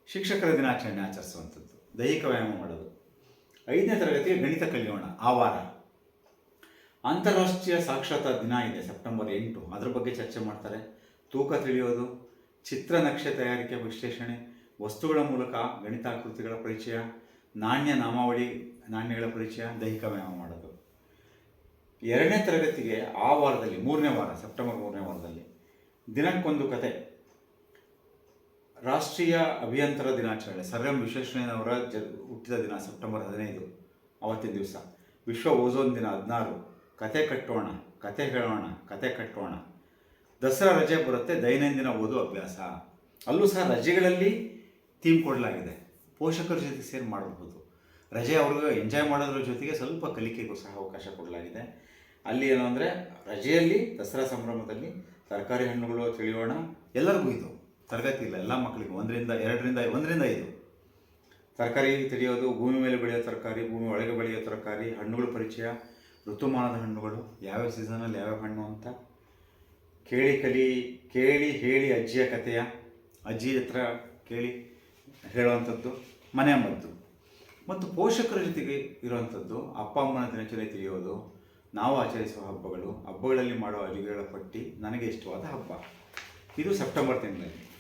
ಶಿಕ್ಷಕರ ದಿನಾಚರಣೆ ಆಚರಿಸುವಂಥದ್ದು, ದೈಹಿಕ ವ್ಯಾಯಾಮ ಮಾಡೋದು. ಐದನೇ ತರಗತಿಗೆ ಗಣಿತ ಕಲಿಯೋಣ, ಆ ವಾರ. ಅಂತಾರಾಷ್ಟ್ರೀಯ ಸಾಕ್ಷರತಾ ದಿನ ಇದೆ ಸೆಪ್ಟೆಂಬರ್ ಎಂಟು. ಅದರ ಬಗ್ಗೆ ಚರ್ಚೆ ಮಾಡ್ತಾರೆ. ತೂಕ ತಿಳಿಯೋದು, ಚಿತ್ರ ನಕ್ಷೆ ತಯಾರಿಕೆ ವಿಶ್ಲೇಷಣೆ ವಸ್ತುಗಳ ಮೂಲಕ ಗಣಿತಾಕೃತಿಗಳ ಪರಿಚಯ, ನಾಣ್ಯ ನಾಮಾವಳಿ, ನಾಣ್ಯಗಳ ಪರಿಚಯ, ದೈಹಿಕ ವ್ಯಾಯಾಮ ಮಾಡೋದು. ಎರಡನೇ ತರಗತಿಗೆ ಆ ವಾರದಲ್ಲಿ, ಮೂರನೇ ವಾರ, ಸೆಪ್ಟೆಂಬರ್ ಮೂರನೇ ವಾರದಲ್ಲಿ ದಿನಕ್ಕೊಂದು ಕತೆ. ರಾಷ್ಟ್ರೀಯ ಅಭಿಯಂತರ ದಿನಾಚರಣೆ ಸರ್ ಎಂ ವಿಶ್ವೇಶ್ವರಯ್ಯನವರ ಜ, ಹುಟ್ಟಿದ ದಿನ, ಸೆಪ್ಟೆಂಬರ್ ಹದಿನೈದು, ಅವತ್ತಿನ ದಿವಸ. ವಿಶ್ವ ಓಝೋನ್ ದಿನ ಹದಿನಾರು. ಕತೆ ಕಟ್ಟೋಣ, ಕತೆ ಹೇಳೋಣ, ಕತೆ ಕಟ್ಟೋಣ. ದಸರಾ ರಜೆ ಬರುತ್ತೆ, ದೈನಂದಿನ ಓದು ಅಭ್ಯಾಸ. ಅಲ್ಲೂ ಸಹ ರಜೆಗಳಲ್ಲಿ ಥೀಮ್ ಕೊಡಲಾಗಿದೆ. ಪೋಷಕರ ಜೊತೆ ಸೇರಿ ಮಾಡಬಹುದು ರಜೆ ಅವ್ರಿಗೆ ಎಂಜಾಯ್ ಮಾಡೋದ್ರ ಜೊತೆಗೆ ಸ್ವಲ್ಪ ಕಲಿಕೆಗೂ ಸಹ ಅವಕಾಶ ಕೊಡಲಾಗಿದೆ. ಅಲ್ಲಿ ಏನು ಅಂದರೆ, ರಜೆಯಲ್ಲಿ ದಸರಾ ಸಂಭ್ರಮದಲ್ಲಿ ತರಕಾರಿ ಹಣ್ಣುಗಳು ತಿಳಿಯೋಣ. ಎಲ್ಲರಿಗೂ ಇದು. ತರಗತಿ ಇಲ್ಲ, ಎಲ್ಲ ಮಕ್ಕಳಿಗೂ ಒಂದರಿಂದ, ಎರಡರಿಂದ, ಒಂದರಿಂದ ಐದು. ತರಕಾರಿ ತಿಳಿಯೋದು, ಭೂಮಿ ಮೇಲೆ ಬೆಳೆಯೋ ತರಕಾರಿ, ಭೂಮಿ ಒಳಗೆ ಬೆಳೆಯೋ ತರಕಾರಿ, ಹಣ್ಣುಗಳ ಪರಿಚಯ, ಋತುಮಾನದ ಹಣ್ಣುಗಳು, ಯಾವ್ಯಾವ ಸೀಸನಲ್ಲಿ ಯಾವ್ಯಾವ ಹಣ್ಣು ಅಂತ. ಕೇಳಿ ಕಲಿ, ಕೇಳಿ ಹೇಳಿ ಅಜ್ಜಿಯ ಕಥೆಯ. ಅಜ್ಜಿ ಹತ್ರ ಕೇಳಿ. ಹೇಳುವಂಥದ್ದು, ಮನೆ ಮದ್ದು ಮತ್ತು ಪೋಷಕರ ಜೊತೆಗೆ ಇರುವಂಥದ್ದು, ಅಪ್ಪ ಅಮ್ಮನ ದಿನಚರಿ ತಿಳಿಯೋದು, ನಾವು ಆಚರಿಸುವ ಹಬ್ಬಗಳು, ಹಬ್ಬಗಳಲ್ಲಿ ಮಾಡುವ ಅಡುಗೆಗಳ ಪಟ್ಟಿ ನನಗೆ ಇಷ್ಟವಾದ ಹಬ್ಬ. ಇದು ಸೆಪ್ಟೆಂಬರ್ ತಿಂಗಳಲ್ಲಿ.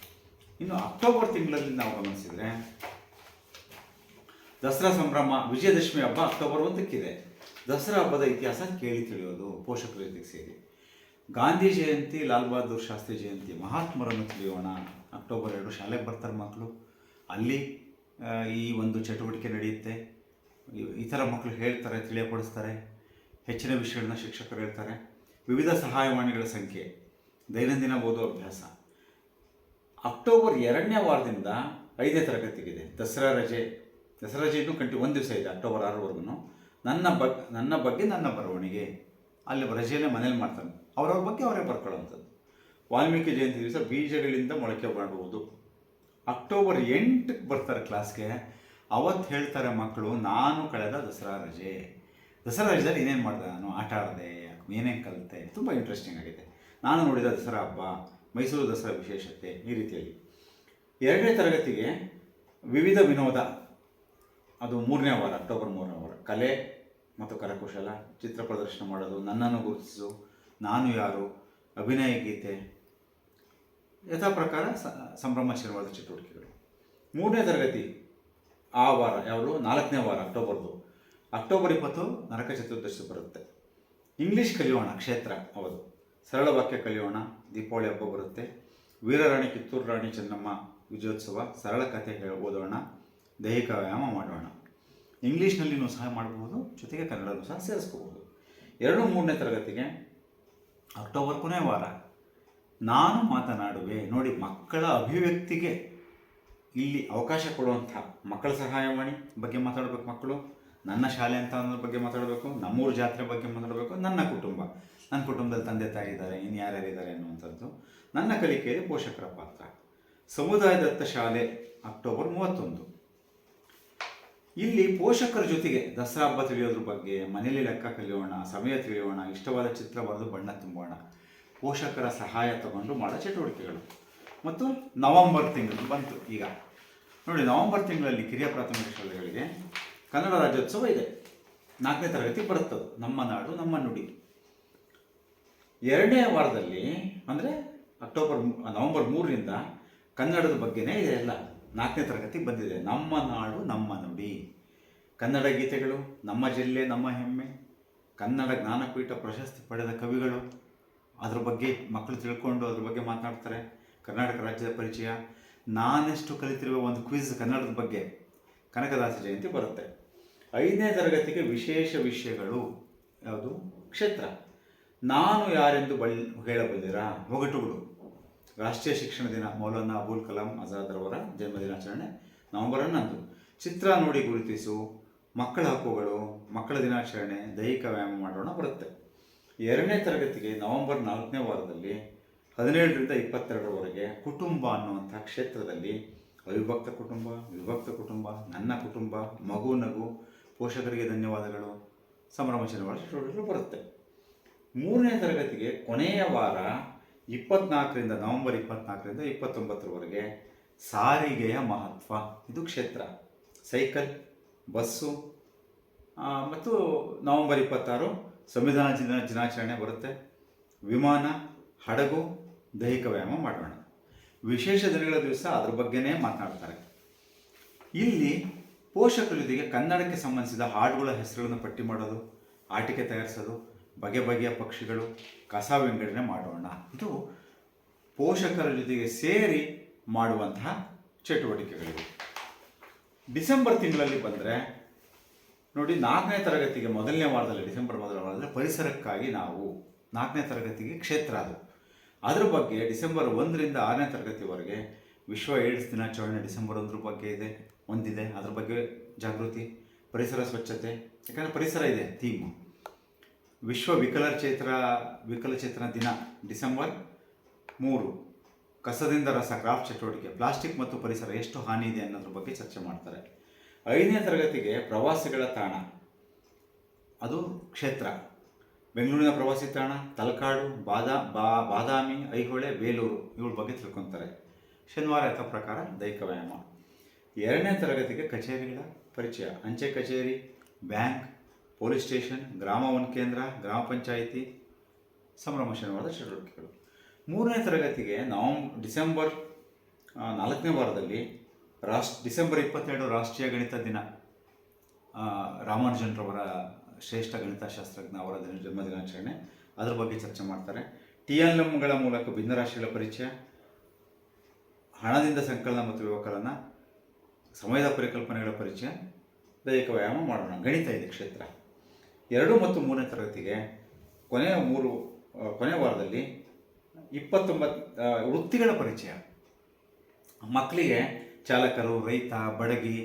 ಇನ್ನು ಅಕ್ಟೋಬರ್ ತಿಂಗಳಲ್ಲಿ ನಾವು ಗಮನಿಸಿದರೆ, ದಸರಾ ಸಂಭ್ರಮ, ವಿಜಯದಶಮಿ ಹಬ್ಬ ಅಕ್ಟೋಬರ್ ಒಂದಕ್ಕಿದೆ. ದಸರಾ ಹಬ್ಬದ ಇತಿಹಾಸ ಕೇಳಿ ತಿಳಿಯೋದು ಪೋಷಕರ ಜೊತೆಗೆ ಸೇರಿ. ಗಾಂಧಿ ಜಯಂತಿ, ಲಾಲ್ ಬಹದ್ದೂರ್ ಶಾಸ್ತ್ರಿ ಜಯಂತಿ, ಮಹಾತ್ಮರನ್ನು ತಿಳಿಯೋಣ. ಅಕ್ಟೋಬರ್ ಎರಡು, ಶಾಲೆಗೆ ಬರ್ತಾರೆ ಮಕ್ಕಳು. ಅಲ್ಲಿ ಈ ಒಂದು ಚಟುವಟಿಕೆ ನಡೆಯುತ್ತೆ. ಥರ ಮಕ್ಕಳು ಹೇಳ್ತಾರೆ, ತಿಳಿಯಪಡಿಸ್ತಾರೆ, ಹೆಚ್ಚಿನ ವಿಷಯಗಳನ್ನ ಶಿಕ್ಷಕರು ಹೇಳ್ತಾರೆ. ವಿವಿಧ ಸಹಾಯವಾಣಿಗಳ ಸಂಖ್ಯೆ, ದೈನಂದಿನ ಓದೋ ಅಭ್ಯಾಸ. ಅಕ್ಟೋಬರ್ ಎರಡನೇ ವಾರದಿಂದ ಐದನೇ ತರಗತಿಗಿದೆ. ದಸರಾ ರಜೆ. ದಸರಾ ರಜೆ ಇನ್ನೂ ಕಂಟಿ, ಒಂದು ದಿವಸ ಇದೆ, ಅಕ್ಟೋಬರ್ ಆರವರೆಗೂ ನನ್ನ ಬಗ್, ನನ್ನ ಬಗ್ಗೆ ನನ್ನ ಬರವಣಿಗೆ. ಅಲ್ಲಿ ರಜೆಯಲ್ಲೇ ಮನೇಲಿ ಮಾಡ್ತಾನೆ. ಅವರವ್ರ ಬಗ್ಗೆ ಅವರೇ ಬರ್ಕೊಳ್ಳೋವಂಥದ್ದು. ವಾಲ್ಮೀಕಿ ಜಯಂತಿ ದಿವಸ ಬೀಜಗಳಿಂದ ಮೊಳಕೆ ಮಾಡುವುದು ಅಕ್ಟೋಬರ್ ಎಂಟಕ್ಕೆ ಬರ್ತಾರೆ ಕ್ಲಾಸ್ಗೆ ಅವತ್ತು ಹೇಳ್ತಾರೆ ಮಕ್ಕಳು ನಾನು ಕಳೆದ ದಸರಾ ರಜೆ. ದಸರಾ ರಜೆಯಲ್ಲಿ ಏನೇನು ಮಾಡಿದೆ ನಾನು? ಆಟ ಆಡಿದೆ ಏನೇನು ಕಲಿತೆ? ತುಂಬ ಇಂಟ್ರೆಸ್ಟಿಂಗ್ ಆಗಿದೆ. ನಾನು ನೋಡಿದ ದಸರಾ ಹಬ್ಬ, ಮೈಸೂರು ದಸರಾ ವಿಶೇಷತೆ ಈ ರೀತಿಯಲ್ಲಿ. ಎರಡನೇ ತರಗತಿಗೆ ವಿವಿಧ ವಿನೋದ. ಅದು ಮೂರನೇ ವಾರ, ಅಕ್ಟೋಬರ್ ಮೂರನೇ ವಾರ. ಕಲೆ ಮತ್ತು ಕರಕುಶಲ, ಚಿತ್ರ ಪ್ರದರ್ಶನ ಮಾಡೋದು, ನನ್ನನ್ನು ಗುರುತಿಸು, ನಾನು ಯಾರು, ಅಭಿನಯ ಗೀತೆ ಯಥಾ ಪ್ರಕಾರ ಸಂಭ್ರಮ ಆಶೀರ್ವಾದ ಚಟುವಟಿಕೆಗಳು. ಮೂರನೇ ತರಗತಿ, ಆ ವಾರ, ಯಾವುದು? ನಾಲ್ಕನೇ ವಾರ, ಅಕ್ಟೋಬರ್ದು. ಅಕ್ಟೋಬರ್ ಇಪ್ಪತ್ತು ನರಕ ಚತುರ್ದಶಿ ಬರುತ್ತೆ. ಇಂಗ್ಲೀಷ್ ಕಲಿಯೋಣ, ಕ್ಷೇತ್ರ, ಹೌದು. ಸರಳ ವಾಕ್ಯ ಕಲಿಯೋಣ, ದೀಪಾವಳಿ ಹಬ್ಬ ಬರುತ್ತೆ. ವೀರರಾಣಿ, ಕಿತ್ತೂರು ರಾಣಿ, ಚೆನ್ನಮ್ಮ, ವಿಜಯೋತ್ಸವ, ಸರಳ ಕಥೆ ಓದೋಣ, ದೈಹಿಕ ವ್ಯಾಯಾಮ ಮಾಡೋಣ. ಇಂಗ್ಲೀಷ್ನಲ್ಲಿನೂ ಸಹ ಮಾಡಬಹುದು ಜೊತೆಗೆ ಕನ್ನಡನೂ ಸಹ ಸೇರಿಸ್ಕೋಬಹುದು ಎರಡು ಮೂರನೇ ತರಗತಿಗೆ ಅಕ್ಟೋಬರ್ ಕೊನೆ ವಾರ. ನಾನು ಮಾತನಾಡುವೆ. ನೋಡಿ, ಮಕ್ಕಳ ಅಭಿವ್ಯಕ್ತಿಗೆ ಇಲ್ಲಿ ಅವಕಾಶ ಕೊಡುವಂಥ ಮಕ್ಕಳ ಸಹಾಯವಾಣಿ ಬಗ್ಗೆ ಮಾತಾಡಬೇಕು ಮಕ್ಕಳು. ನನ್ನ ಶಾಲೆ ಅಂತ ಅನ್ನೋದ್ರ ಬಗ್ಗೆ ಮಾತಾಡಬೇಕು. ನಮ್ಮೂರ ಜಾತ್ರೆ ಬಗ್ಗೆ ಮಾತಾಡಬೇಕು. ನನ್ನ ಕುಟುಂಬ. ನನ್ನ ಕುಟುಂಬದಲ್ಲಿ ತಂದೆ ತಾಯಿ ಇದ್ದಾರೆ. ಇನ್ನು ಯಾರ್ಯಾರಿದ್ದಾರೆ ಅನ್ನುವಂಥದ್ದು. ನನ್ನ ಕಲಿಕೆಯಲ್ಲಿ ಪೋಷಕರ ಪಾತ್ರ. ಸಮುದಾಯದತ್ತ ಶಾಲೆ ಅಕ್ಟೋಬರ್ ಮೂವತ್ತೊಂದು. ಇಲ್ಲಿ ಪೋಷಕರ ಜೊತೆಗೆ ದಸರಾ ಹಬ್ಬ ತಿಳಿಯೋದ್ರ ಬಗ್ಗೆ ಮನೆಯಲ್ಲಿ ಲೆಕ್ಕ ಕಲಿಯೋಣ, ಸಮಯ ತಿಳಿಯೋಣ, ಇಷ್ಟವಾದ ಚಿತ್ರ ಬರೆದು ಬಣ್ಣ ತುಂಬೋಣ. ಪೋಷಕರ ಸಹಾಯ ತಗೊಂಡು ಮಾಡೋ ಚಟುವಟಿಕೆಗಳು. ಮತ್ತು ನವೆಂಬರ್ ತಿಂಗಳು ಬಂತು ಈಗ. ನೋಡಿ, ನವೆಂಬರ್ ತಿಂಗಳಲ್ಲಿ ಕಿರಿಯ ಪ್ರಾಥಮಿಕ ಶಾಲೆಗಳಿಗೆ ಕನ್ನಡ ರಾಜ್ಯೋತ್ಸವ ಇದೆ. ನಾಲ್ಕನೇ ತರಗತಿ ಬರುತ್ತದು. ನಮ್ಮ ನಾಡು, ನಮ್ಮ ನುಡಿ. ಎರಡನೇ ವಾರದಲ್ಲಿ, ಅಂದರೆ ಅಕ್ಟೋಬರ್ ನವಂಬರ್ ಮೂರರಿಂದ ಕನ್ನಡದ ಬಗ್ಗೆನೇ ಇದೆ ಎಲ್ಲ. ನಾಲ್ಕನೇ ತರಗತಿ ಬಂದಿದೆ. ನಮ್ಮ ನಾಡು, ನಮ್ಮ ನುಡಿ. ಕನ್ನಡ ಗೀತೆಗಳು, ನಮ್ಮ ಜಿಲ್ಲೆ, ನಮ್ಮ ಹೆಮ್ಮೆ. ಕನ್ನಡ ಜ್ಞಾನಪೀಠ ಪ್ರಶಸ್ತಿ ಪಡೆದ ಕವಿಗಳು. ಅದ್ರ ಬಗ್ಗೆ ಮಕ್ಕಳು ತಿಳ್ಕೊಂಡು ಅದ್ರ ಬಗ್ಗೆ ಮಾತನಾಡ್ತಾರೆ. ಕರ್ನಾಟಕ ರಾಜ್ಯದ ಪರಿಚಯ. ನಾನೆಷ್ಟು ಕಲಿತಿರುವ ಒಂದು ಕ್ವಿಜ್ ಕನ್ನಡದ ಬಗ್ಗೆ ಕನಕದಾಸ ಜಯಂತಿ ಬರುತ್ತೆ. ಐದನೇ ತರಗತಿಗೆ ವಿಶೇಷ ವಿಷಯಗಳು ಯಾವುದು? ಕ್ಷೇತ್ರ. ನಾನು ಯಾರೆಂದು ಬಲ್ ಹೇಳಬಲ್ಲಿರಾ? ಒಗಟುಗಳು ರಾಷ್ಟ್ರೀಯ ಶಿಕ್ಷಣ ದಿನ, ಮೌಲಾನಾ ಅಬುಲ್ ಕಲಾಂ ಆಜಾದ್ ರವರ ಜನ್ಮದಿನಾಚರಣೆ, ನವೆಂಬರ್ ಹನ್ನೊಂದು. ಚಿತ್ರ ನೋಡಿ ಗುರುತಿಸು. ಮಕ್ಕಳ ಹಕ್ಕುಗಳು, ಮಕ್ಕಳ ದಿನಾಚರಣೆ, ದೈಹಿಕ ವ್ಯಾಯಾಮ ಮಾಡೋಣ ಬರುತ್ತೆ. ಎರಡನೇ ತರಗತಿಗೆ ನವೆಂಬರ್ ನಾಲ್ಕನೇ ವಾರದಲ್ಲಿ, ಹದಿನೇಳರಿಂದ ಇಪ್ಪತ್ತೆರಡರವರೆಗೆ ಕುಟುಂಬ ಅನ್ನುವಂಥ ಕ್ಷೇತ್ರದಲ್ಲಿ ಅವಿಭಕ್ತ ಕುಟುಂಬ, ವಿಭಕ್ತ ಕುಟುಂಬ, ನನ್ನ ಕುಟುಂಬ, ಮಗು, ನಗು, ಪೋಷಕರಿಗೆ ಧನ್ಯವಾದಗಳು. ಸಂಭ್ರಮಾಚರಣೆಗಳ ಚಟುವಟಿಕೆಗಳು ಬರುತ್ತೆ. ಮೂರನೇ ತರಗತಿಗೆ ಕೊನೆಯ ವಾರ ಇಪ್ಪತ್ನಾಲ್ಕರಿಂದ, ನವೆಂಬರ್ ಇಪ್ಪತ್ನಾಲ್ಕರಿಂದ ಇಪ್ಪತ್ತೊಂಬತ್ತರವರೆಗೆ ಸಾರಿಗೆಯ ಮಹತ್ವ. ಇದು ಕ್ಷೇತ್ರ. ಸೈಕಲ್, ಬಸ್ಸು ಮತ್ತು ನವೆಂಬರ್ ಇಪ್ಪತ್ತಾರು ಸಂವಿಧಾನ ದಿನ ದಿನಾಚರಣೆ ಬರುತ್ತೆ. ವಿಮಾನ, ಹಡಗು, ದೈಹಿಕ ವ್ಯಾಯಾಮ ಮಾಡೋಣ. ವಿಶೇಷ ದಿನಗಳ ದಿವಸ ಅದ್ರ ಬಗ್ಗೆನೇ ಮಾತನಾಡ್ತಾರೆ. ಇಲ್ಲಿ ಪೋಷಕರ ಜೊತೆಗೆ ಕನ್ನಡಕ್ಕೆ ಸಂಬಂಧಿಸಿದ ಹಾಡುಗಳ ಹೆಸರುಗಳನ್ನು ಪಟ್ಟಿ ಮಾಡೋದು, ಆಟಿಕೆ ತಯಾರಿಸೋದು, ಬಗೆ ಬಗೆಯ ಪಕ್ಷಿಗಳು, ಕಸ ವಿಂಗಡಣೆ ಮಾಡೋಣ. ಇದು ಪೋಷಕರ ಜೊತೆಗೆ ಸೇರಿ ಮಾಡುವಂತಹ ಚಟುವಟಿಕೆಗಳಿವೆ. ಡಿಸೆಂಬರ್ ತಿಂಗಳಲ್ಲಿ ಬಂದರೆ ನೋಡಿ, ನಾಲ್ಕನೇ ತರಗತಿಗೆ ಮೊದಲನೇ ವಾರದಲ್ಲಿ, ಡಿಸೆಂಬರ್ ಮೊದಲ ವಾರದಲ್ಲಿ ಪರಿಸರಕ್ಕಾಗಿ ನಾವು ನಾಲ್ಕನೇ ತರಗತಿಗೆ ಕ್ಷೇತ್ರ ಅದು. ಅದ್ರ ಬಗ್ಗೆ ಡಿಸೆಂಬರ್ ಒಂದರಿಂದ ಆರನೇ ತರಗತಿವರೆಗೆ ವಿಶ್ವ ಏಡ್ಸ್ ದಿನಾಚರಣೆ ಡಿಸೆಂಬರ್ ಒಂದರ ಬಗ್ಗೆ ಇದೆ, ಒಂದಿದೆ. ಅದ್ರ ಬಗ್ಗೆ ಜಾಗೃತಿ, ಪರಿಸರ ಸ್ವಚ್ಛತೆ, ಯಾಕಂದರೆ ಪರಿಸರ ಇದೆ ಥೀಮ್ ವಿಶ್ವ ವಿಕಲಚೇತರ, ವಿಕಲಚೇತನ ದಿನ ಡಿಸೆಂಬರ್ ಮೂರು. ಕಸದಿಂದ ರಸ, ಕ್ರಾಫ್ಟ್ ಚಟುವಟಿಕೆ, ಪ್ಲಾಸ್ಟಿಕ್ ಮತ್ತು ಪರಿಸರ ಎಷ್ಟು ಹಾನಿ ಇದೆ ಅನ್ನೋದ್ರ ಬಗ್ಗೆ ಚರ್ಚೆ ಮಾಡ್ತಾರೆ. ಐದನೇ ತರಗತಿಗೆ ಪ್ರವಾಸಿಗಳ ತಾಣ. ಅದು ಕ್ಷೇತ್ರ. ಬೆಂಗಳೂರಿನ ಪ್ರವಾಸಿ ತಾಣ, ತಲಕಾಡು, ಬಾದಾ, ಬಾ, ಬಾದಾಮಿ, ಐಹೊಳೆ, ಬೇಲೂರು ಇವ್ರ ಬಗ್ಗೆ ತಿಳ್ಕೊತಾರೆ. ಶನಿವಾರ ಯಥ ಪ್ರಕಾರ ದೈಹಿಕ ವ್ಯಾಯಾಮ. ಎರಡನೇ ತರಗತಿಗೆ ಕಚೇರಿಗಳ ಪರಿಚಯ. ಅಂಚೆ ಕಚೇರಿ, ಬ್ಯಾಂಕ್, ಪೊಲೀಸ್ ಸ್ಟೇಷನ್, ಗ್ರಾಮ ಒನ್ ಕೇಂದ್ರ, ಗ್ರಾಮ ಪಂಚಾಯಿತಿ, ಸಂಭ್ರಮ ಶನಿವಾರದ ಚಟುವಟಿಕೆಗಳು. ಮೂರನೇ ತರಗತಿಗೆ ನವಂಬ್ ಡಿಸೆಂಬರ್ ನಾಲ್ಕನೇ ವಾರದಲ್ಲಿ ರಾಷ್ಟ್ರ, ಡಿಸೆಂಬರ್ ಇಪ್ಪತ್ತೆರಡು ರಾಷ್ಟ್ರೀಯ ಗಣಿತ ದಿನ. ರಾಮಾನುಜನ್ರವರ ಶ್ರೇಷ್ಠ ಗಣಿತಶಾಸ್ತ್ರಜ್ಞ ಅವರ ದಿನ ಜನ್ಮ ದಿನಾಚರಣೆ ಅದ್ರ ಬಗ್ಗೆ ಚರ್ಚೆ ಮಾಡ್ತಾರೆ. ಟಿ ಎಲ್ ಎಂಗಳ ಮೂಲಕ ಭಿನ್ನರಾಶಿಗಳ ಪರಿಚಯ, ಹಣದಿಂದ ಸಂಕಲನ ಮತ್ತು ವ್ಯವಕಲನ ಸಮಯದ ಪರಿಕಲ್ಪನೆಗಳ ಪರಿಚಯ, ದೈಹಿಕ ವ್ಯಾಯಾಮ ಮಾಡೋಣ. ಗಣಿತ ಇದೆ ಕ್ಷೇತ್ರ. ಎರಡು ಮತ್ತು ಮೂರನೇ ತರಗತಿಗೆ ಕೊನೆಯ ಮೂರು ಕೊನೆಯ ವಾರದಲ್ಲಿ ಇಪ್ಪತ್ತೊಂಬತ್ತು ವೃತ್ತಿಗಳ ಪರಿಚಯ. ಮಕ್ಕಳಿಗೆ ಚಾಲಕರು, ರೈತ, ಬಡಗಿ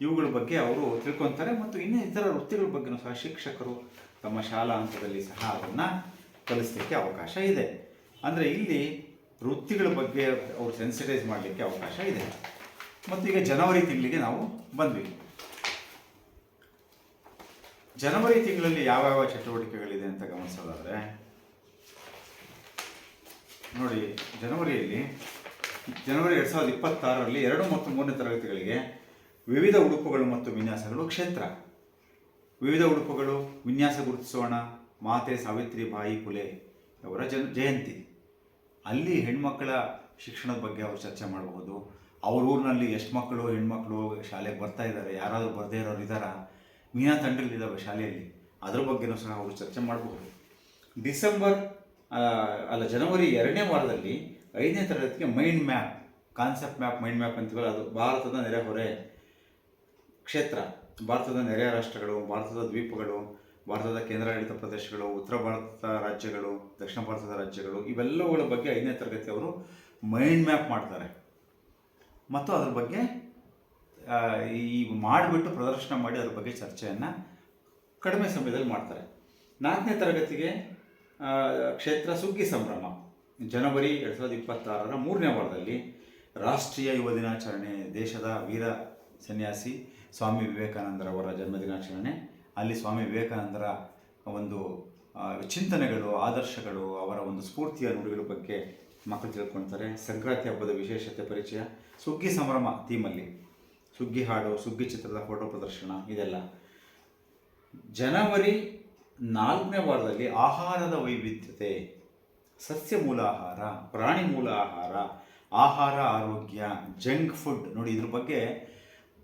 ಇವುಗಳ ಬಗ್ಗೆ ಅವರು ತಿಳ್ಕೊತಾರೆ ಮತ್ತು ಇನ್ನೂ ಇತರ ವೃತ್ತಿಗಳ ಬಗ್ಗೆನೂ ಸಹ ಶಿಕ್ಷಕರು ತಮ್ಮ ಶಾಲಾ ಹಂತದಲ್ಲಿ ಸಹ ಅದನ್ನು ಕಲಿಸಲಿಕ್ಕೆ ಅವಕಾಶ ಇದೆ. ಅಂದರೆ ಇಲ್ಲಿ ವೃತ್ತಿಗಳ ಬಗ್ಗೆ ಅವರು ಸೆನ್ಸಿಟೈಸ್ ಮಾಡಲಿಕ್ಕೆ ಅವಕಾಶ ಇದೆ. ಮತ್ತು ಈಗ ಜನವರಿ ತಿಂಗಳಿಗೆ ನಾವು ಬಂದ್ವಿ. ಜನವರಿ ತಿಂಗಳಲ್ಲಿ ಯಾವ್ಯಾವ ಚಟುವಟಿಕೆಗಳಿದೆ ಅಂತ ಗಮನಿಸೋದಾದರೆ, ನೋಡಿ, ಜನವರಿಯಲ್ಲಿ ಜನವರಿ ಎರಡು ಸಾವಿರದ ಇಪ್ಪತ್ತಾರರಲ್ಲಿ ಎರಡು ಮತ್ತು ಮೂರನೇ ತರಗತಿಗಳಿಗೆ ವಿವಿಧ ಉಡುಪುಗಳು ಮತ್ತು ವಿನ್ಯಾಸಗಳು ಕ್ಷೇತ್ರ. ವಿವಿಧ ಉಡುಪುಗಳು, ವಿನ್ಯಾಸ ಗುರುತಿಸೋಣ, ಮಾತೆ ಸಾವಿತ್ರಿಬಾಯಿ ಪುಲೆ ಅವರ ಜನ್, ಜಯಂತಿ. ಅಲ್ಲಿ ಹೆಣ್ಮಕ್ಕಳ ಶಿಕ್ಷಣದ ಬಗ್ಗೆ ಅವರು ಚರ್ಚೆ ಮಾಡಬಹುದು ಅವ್ರ ಊರಿನಲ್ಲಿ ಎಷ್ಟು ಮಕ್ಕಳು, ಹೆಣ್ಮಕ್ಳು ಶಾಲೆಗೆ ಬರ್ತಾ ಇದ್ದಾರೆ ಯಾರಾದರೂ ಬರದೇ ಇರೋರು ಇದ್ದಾರಾ ಮೀನಾ ತಂಡಗಳಿದ್ದಾವೆ ಶಾಲೆಯಲ್ಲಿ. ಅದ್ರ ಬಗ್ಗೆನೂ ಸಹ ಅವರು ಚರ್ಚೆ ಮಾಡಬಹುದು ಡಿಸೆಂಬರ್ ಅಲ್ಲ, ಜನವರಿ ಎರಡನೇ ವಾರದಲ್ಲಿ ಐದನೇ ತರಗತಿಗೆ mind map concept map mind map ಅಂತೀವಲ್ಲ ಅದು ಭಾರತದ ನೆರೆಹೊರೆ ಕ್ಷೇತ್ರ. ಭಾರತದ ನೆರೆಯ ರಾಷ್ಟ್ರಗಳು, ಭಾರತದ ದ್ವೀಪಗಳು, ಭಾರತದ ಕೇಂದ್ರಾಡಳಿತ ಪ್ರದೇಶಗಳು, ಉತ್ತರ ಭಾರತದ ರಾಜ್ಯಗಳು, ದಕ್ಷಿಣ ಭಾರತದ ರಾಜ್ಯಗಳು, ಇವೆಲ್ಲವುಗಳ ಬಗ್ಗೆ ಐದನೇ ತರಗತಿ ಅವರು ಮೈಂಡ್ ಮ್ಯಾಪ್ ಮಾಡ್ತಾರೆ. ಮತ್ತು ಅದ್ರ ಬಗ್ಗೆ ಈ ಮಾಡಿಬಿಟ್ಟು ಪ್ರದರ್ಶನ ಮಾಡಿ ಅದ್ರ ಬಗ್ಗೆ ಚರ್ಚೆಯನ್ನು ಕಡಿಮೆ ಸಮಯದಲ್ಲಿ ಮಾಡ್ತಾರೆ. ನಾಲ್ಕನೇ ತರಗತಿಗೆ ಕ್ಷೇತ್ರ ಸುಗ್ಗಿ ಸಂಭ್ರಮ. ಜನವರಿ ಎರಡು ಸಾವಿರದ ಇಪ್ಪತ್ತಾರರ ಮೂರನೇ ವಾರದಲ್ಲಿ ರಾಷ್ಟ್ರೀಯ ಯುವ ದಿನಾಚರಣೆ ದೇಶದ ವೀರ ಸನ್ಯಾಸಿ ಸ್ವಾಮಿ ವಿವೇಕಾನಂದರವರ ಜನ್ಮದಿನಾಚರಣೆ ಅಲ್ಲಿ ಸ್ವಾಮಿ ವಿವೇಕಾನಂದರ ಒಂದು ಚಿಂತನೆಗಳು, ಆದರ್ಶಗಳು, ಅವರ ಒಂದು ಸ್ಫೂರ್ತಿಯ ನುಡಿಗಳ ಬಗ್ಗೆ ಮಕ್ಕಳು ತಿಳ್ಕೊಳ್ತಾರೆ. ಸಂಕ್ರಾಂತಿ ಹಬ್ಬದ ವಿಶೇಷತೆ ಪರಿಚಯ. ಸುಗ್ಗಿ ಸಂಭ್ರಮ ಥೀಮಲ್ಲಿ. ಸುಗ್ಗಿ ಹಾಡು, ಸುಗ್ಗಿ ಚಿತ್ರದ ಫೋಟೋ ಪ್ರದರ್ಶನ, ಇದೆಲ್ಲ. ಜನವರಿ ನಾಲ್ಕನೇ ವಾರದಲ್ಲಿ ಆಹಾರದ ವೈವಿಧ್ಯತೆ. ಸಸ್ಯ ಮೂಲ ಆಹಾರ ಪ್ರಾಣಿ ಮೂಲ ಆಹಾರ ಆಹಾರ ಆರೋಗ್ಯ, ಜಂಕ್ ಫುಡ್ ನೋಡಿ ಇದ್ರ ಬಗ್ಗೆ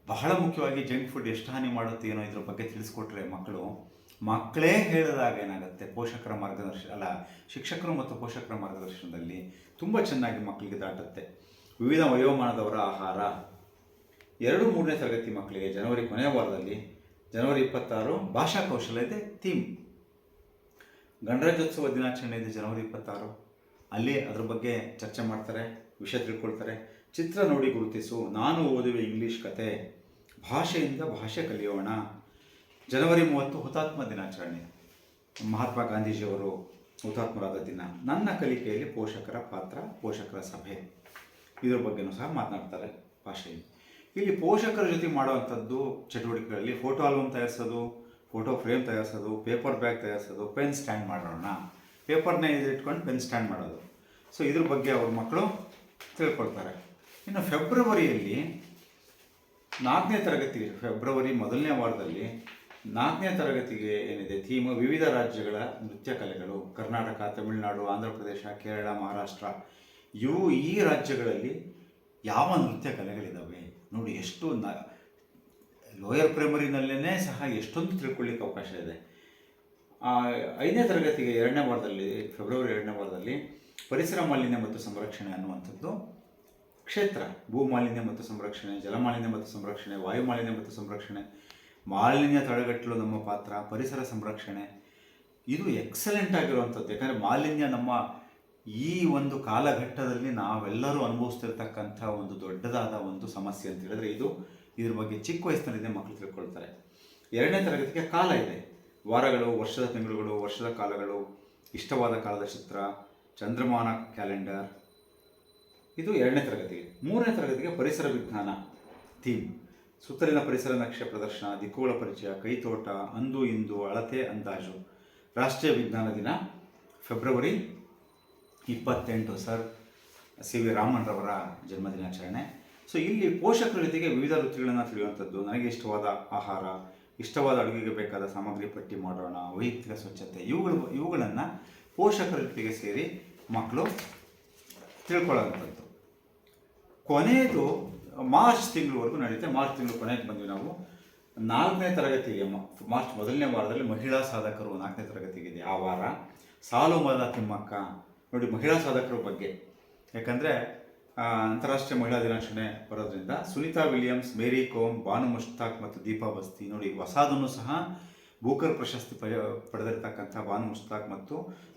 ಬಹಳ ಮುಖ್ಯವಾಗಿ ಜಂಕ್ ಫುಡ್ ಎಷ್ಟು ಹಾನಿ ಮಾಡುತ್ತೆ ಏನೋ ಇದ್ರ ಬಗ್ಗೆ ತಿಳಿಸ್ಕೊಟ್ರೆ ಮಕ್ಕಳು. ಮಕ್ಕಳೇ ಹೇಳಿದಾಗ ಏನಾಗುತ್ತೆ? ಪೋಷಕರ ಮಾರ್ಗದರ್ಶನ ಅಲ್ಲ, ಶಿಕ್ಷಕರು ಮತ್ತು ಪೋಷಕರ ಮಾರ್ಗದರ್ಶನದಲ್ಲಿ ತುಂಬ ಚೆನ್ನಾಗಿ ಮಕ್ಕಳಿಗೆ ದಾಟುತ್ತೆ. ವಿವಿಧ ವಯೋಮಾನದವರ ಆಹಾರ. ಎರಡು ಮೂರನೇ ತರಗತಿ ಮಕ್ಕಳಿಗೆ ಜನವರಿ ಕೊನೆಯ ವಾರದಲ್ಲಿ ಜನವರಿ ಇಪ್ಪತ್ತಾರು ಭಾಷಾ ಕೌಶಲ್ಯತೆ ಥೀಮ್. ಗಣರಾಜ್ಯೋತ್ಸವ ದಿನಾಚರಣೆ ಇದೆ ಜನವರಿ ಇಪ್ಪತ್ತಾರು. ಅಲ್ಲಿ ಅದ್ರ ಬಗ್ಗೆ ಚರ್ಚೆ ಮಾಡ್ತಾರೆ, ವಿಷಯ ತಿಳ್ಕೊಳ್ತಾರೆ. ಚಿತ್ರ ನೋಡಿ ಗುರುತಿಸು. ನಾನು ಓದುವೆ ಇಂಗ್ಲೀಷ್ ಕತೆ. ಭಾಷೆಯಿಂದ ಭಾಷೆ ಕಲಿಯೋಣ. ಜನವರಿ ಮೂವತ್ತು ಹುತಾತ್ಮ ದಿನಾಚರಣೆ. ಮಹಾತ್ಮ ಗಾಂಧೀಜಿಯವರು ಹುತಾತ್ಮರಾದ ದಿನ. ನನ್ನ ಕಲಿಕೆಯಲ್ಲಿ ಪೋಷಕರ ಪಾತ್ರ, ಪೋಷಕರ ಸಭೆ. ಇದರ ಬಗ್ಗೆನೂ ಸಹ ಮಾತನಾಡ್ತಾರೆ ಭಾಷೆಯಲ್ಲಿ. ಇಲ್ಲಿ ಪೋಷಕರ ಜೊತೆ ಮಾಡುವಂಥದ್ದು ಚಟುವಟಿಕೆಗಳಲ್ಲಿ ಫೋಟೋ ಆಲ್ಬಮ್ ತಯಾರಿಸೋದು ಫೋಟೋ ಫ್ರೇಮ್ ತಯಾರಿಸೋದು, ಪೇಪರ್ ಬ್ಯಾಗ್ ತಯಾರಿಸೋದು, ಪೆನ್ ಸ್ಟ್ಯಾಂಡ್ ಮಾಡೋಣ. ಪೇಪರ್ನ ಇಟ್ಕೊಂಡು ಪೆನ್ ಸ್ಟ್ಯಾಂಡ್ ಮಾಡೋದು. ಸೊ ಇದ್ರ ಬಗ್ಗೆ ಅವ್ರ ಮಕ್ಕಳು ತಿಳ್ಕೊಳ್ತಾರೆ. ಇನ್ನು ಫೆಬ್ರವರಿಯಲ್ಲಿ ನಾಲ್ಕನೇ ತರಗತಿ, ಫೆಬ್ರವರಿ ಮೊದಲನೇ ವಾರದಲ್ಲಿ ನಾಲ್ಕನೇ ತರಗತಿಗೆ ಏನಿದೆ, ಥೀಮ್ ವಿವಿಧ ರಾಜ್ಯಗಳ ನೃತ್ಯ ಕಲೆಗಳು, ಕರ್ನಾಟಕ, ತಮಿಳುನಾಡು, ಆಂಧ್ರ ಪ್ರದೇಶ, ಕೇರಳ, ಮಹಾರಾಷ್ಟ್ರ. ಇವು ಈ ರಾಜ್ಯಗಳಲ್ಲಿ ಯಾವ ನೃತ್ಯ ಕಲೆಗಳಿದ್ದಾವೆ ನೋಡಿ, ಎಷ್ಟು ಲೋಯರ್ ಪ್ರೈಮರಿನಲ್ಲೇ ಸಹ ಎಷ್ಟೊಂದು ತಿಳ್ಕೊಳ್ಳಿಕ್ಕೆ ಅವಕಾಶ ಇದೆ. ಐದನೇ ತರಗತಿಗೆ ಎರಡನೇ ವಾರದಲ್ಲಿ, ಫೆಬ್ರವರಿ ಎರಡನೇ ವಾರದಲ್ಲಿ ಪರಿಸರ ಮಾಲಿನ್ಯ ಮತ್ತು ಸಂರಕ್ಷಣೆ ಅನ್ನುವಂಥದ್ದು ಕ್ಷೇತ್ರ. ಭೂ ಮಾಲಿನ್ಯ ಮತ್ತು ಸಂರಕ್ಷಣೆ ಜಲಮಾಲಿನ್ಯ ಮತ್ತು ಸಂರಕ್ಷಣೆ, ವಾಯು ಮಾಲಿನ್ಯ ಮತ್ತು ಸಂರಕ್ಷಣೆ, ಮಾಲಿನ್ಯ ತಡೆಗಟ್ಟಲು ನಮ್ಮ ಪಾತ್ರ, ಪರಿಸರ ಸಂರಕ್ಷಣೆ. ಇದು ಎಕ್ಸಲೆಂಟ್ ಆಗಿರುವಂಥದ್ದು. ಯಾಕಂದರೆ ಮಾಲಿನ್ಯ ನಮ್ಮ ಈ ಒಂದು ಕಾಲಘಟ್ಟದಲ್ಲಿ ನಾವೆಲ್ಲರೂ ಅನುಭವಿಸ್ತಿರ್ತಕ್ಕಂಥ ಒಂದು ದೊಡ್ಡದಾದ ಒಂದು ಸಮಸ್ಯೆ ಅಂತ ಹೇಳಿದ್ರೆ ಇದು ಇದ್ರ ಬಗ್ಗೆ ಚಿಕ್ಕ ವಯಸ್ಸಿನಲ್ಲಿದೆ ಮಕ್ಕಳು ತಿಳ್ಕೊಳ್ತಾರೆ. ಎರಡನೇ ತರಗತಿಗೆ ಕಾಲ ಇದೆ. ವಾರಗಳು, ವರ್ಷದ ತಿಂಗಳುಗಳು, ವರ್ಷದ ಕಾಲಗಳು, ಇಷ್ಟವಾದ ಕಾಲದ ಚಿತ್ರ, ಚಂದ್ರಮಾನ ಕ್ಯಾಲೆಂಡರ್. ಇದು ಎರಡನೇ ತರಗತಿಗೆ ಮೂರನೇ ತರಗತಿಗೆ ಪರಿಸರ ವಿಜ್ಞಾನ, ಥೀಮ್. ಸುತ್ತಲಿನ ಪರಿಸರ ನಕ್ಷೆ ಪ್ರದರ್ಶನ, ದಿಕ್ಕುಗಳ ಪರಿಚಯ, ಕೈತೋಟ, ಅಂದು, ಇಂದು, ಅಳತೆ, ಅಂದಾಜು. ರಾಷ್ಟ್ರೀಯ ವಿಜ್ಞಾನ ದಿನ, ಫೆಬ್ರವರಿ ಇಪ್ಪತ್ತೆಂಟು, ಸರ್. ಸಿ ವಿ ರಾಮನ್ರವರ ಜನ್ಮದಿನಾಚರಣೆ. ಸೊ ಇಲ್ಲಿ ಪೋಷಕರ ಜೊತೆಗೆ ವಿವಿಧ ರುಚಿಗಳನ್ನು ತಿಳಿಯುವಂಥದ್ದು. ನನಗೆ ಇಷ್ಟವಾದ ಆಹಾರ, ಇಷ್ಟವಾದ ಅಡುಗೆಗೆ ಬೇಕಾದ ಸಾಮಗ್ರಿ ಪಟ್ಟಿ ಮಾಡೋಣ, ವೈಯಕ್ತಿಕ ಸ್ವಚ್ಛತೆ, ಇವುಗಳು, ಇವುಗಳನ್ನು ಪೋಷಕರ ಜೊತೆಗೆ ಸೇರಿ ಮಕ್ಕಳು ತಿಳ್ಕೊಳ್ಳೋಂಥದ್ದು ಕೊನೆಯದು, ಮಾರ್ಚ್ ತಿಂಗಳವರೆಗೂ ನಡೆಯುತ್ತೆ. ಮಾರ್ಚ್ ತಿಂಗಳು ಕೊನೆಗೆ ಬಂದ್ವಿ ನಾವು. ನಾಲ್ಕನೇ ತರಗತಿಗೆ ಮಾರ್ಚ್ ಮೊದಲನೇ ವಾರದಲ್ಲಿ ಮಹಿಳಾ ಸಾಧಕರು ನಾಲ್ಕನೇ ತರಗತಿಗಿದೆ ಆ ವಾರ ಸಾಲು ಮರದ ತಿಮ್ಮಕ್ಕ. ನೋಡಿ, ಮಹಿಳಾ ಸಾಧಕರ ಬಗ್ಗೆ. ಯಾಕಂದರೆ ಅಂತಾರಾಷ್ಟ್ರೀಯ ಮಹಿಳಾ ದಿನಾಚರಣೆ ಬರೋದ್ರಿಂದ ಸುನೀತಾ ವಿಲಿಯಮ್ಸ್, ಮೇರಿ ಕೋಮ್ ಬಾನು ಮುಷ್ತಾಕ್ ಮತ್ತು ದೀಪಾ ಬಸ್ತಿ ನೋಡಿ ಹೊಸದನ್ನು ಸಹ ಬೂಕರ್ ಪ್ರಶಸ್ತಿ ಪಡೆ ಪಡೆದಿರ್ತಕ್ಕಂಥ ಬಾನು ಮುಷ್ತಾಕ್ ಮತ್ತು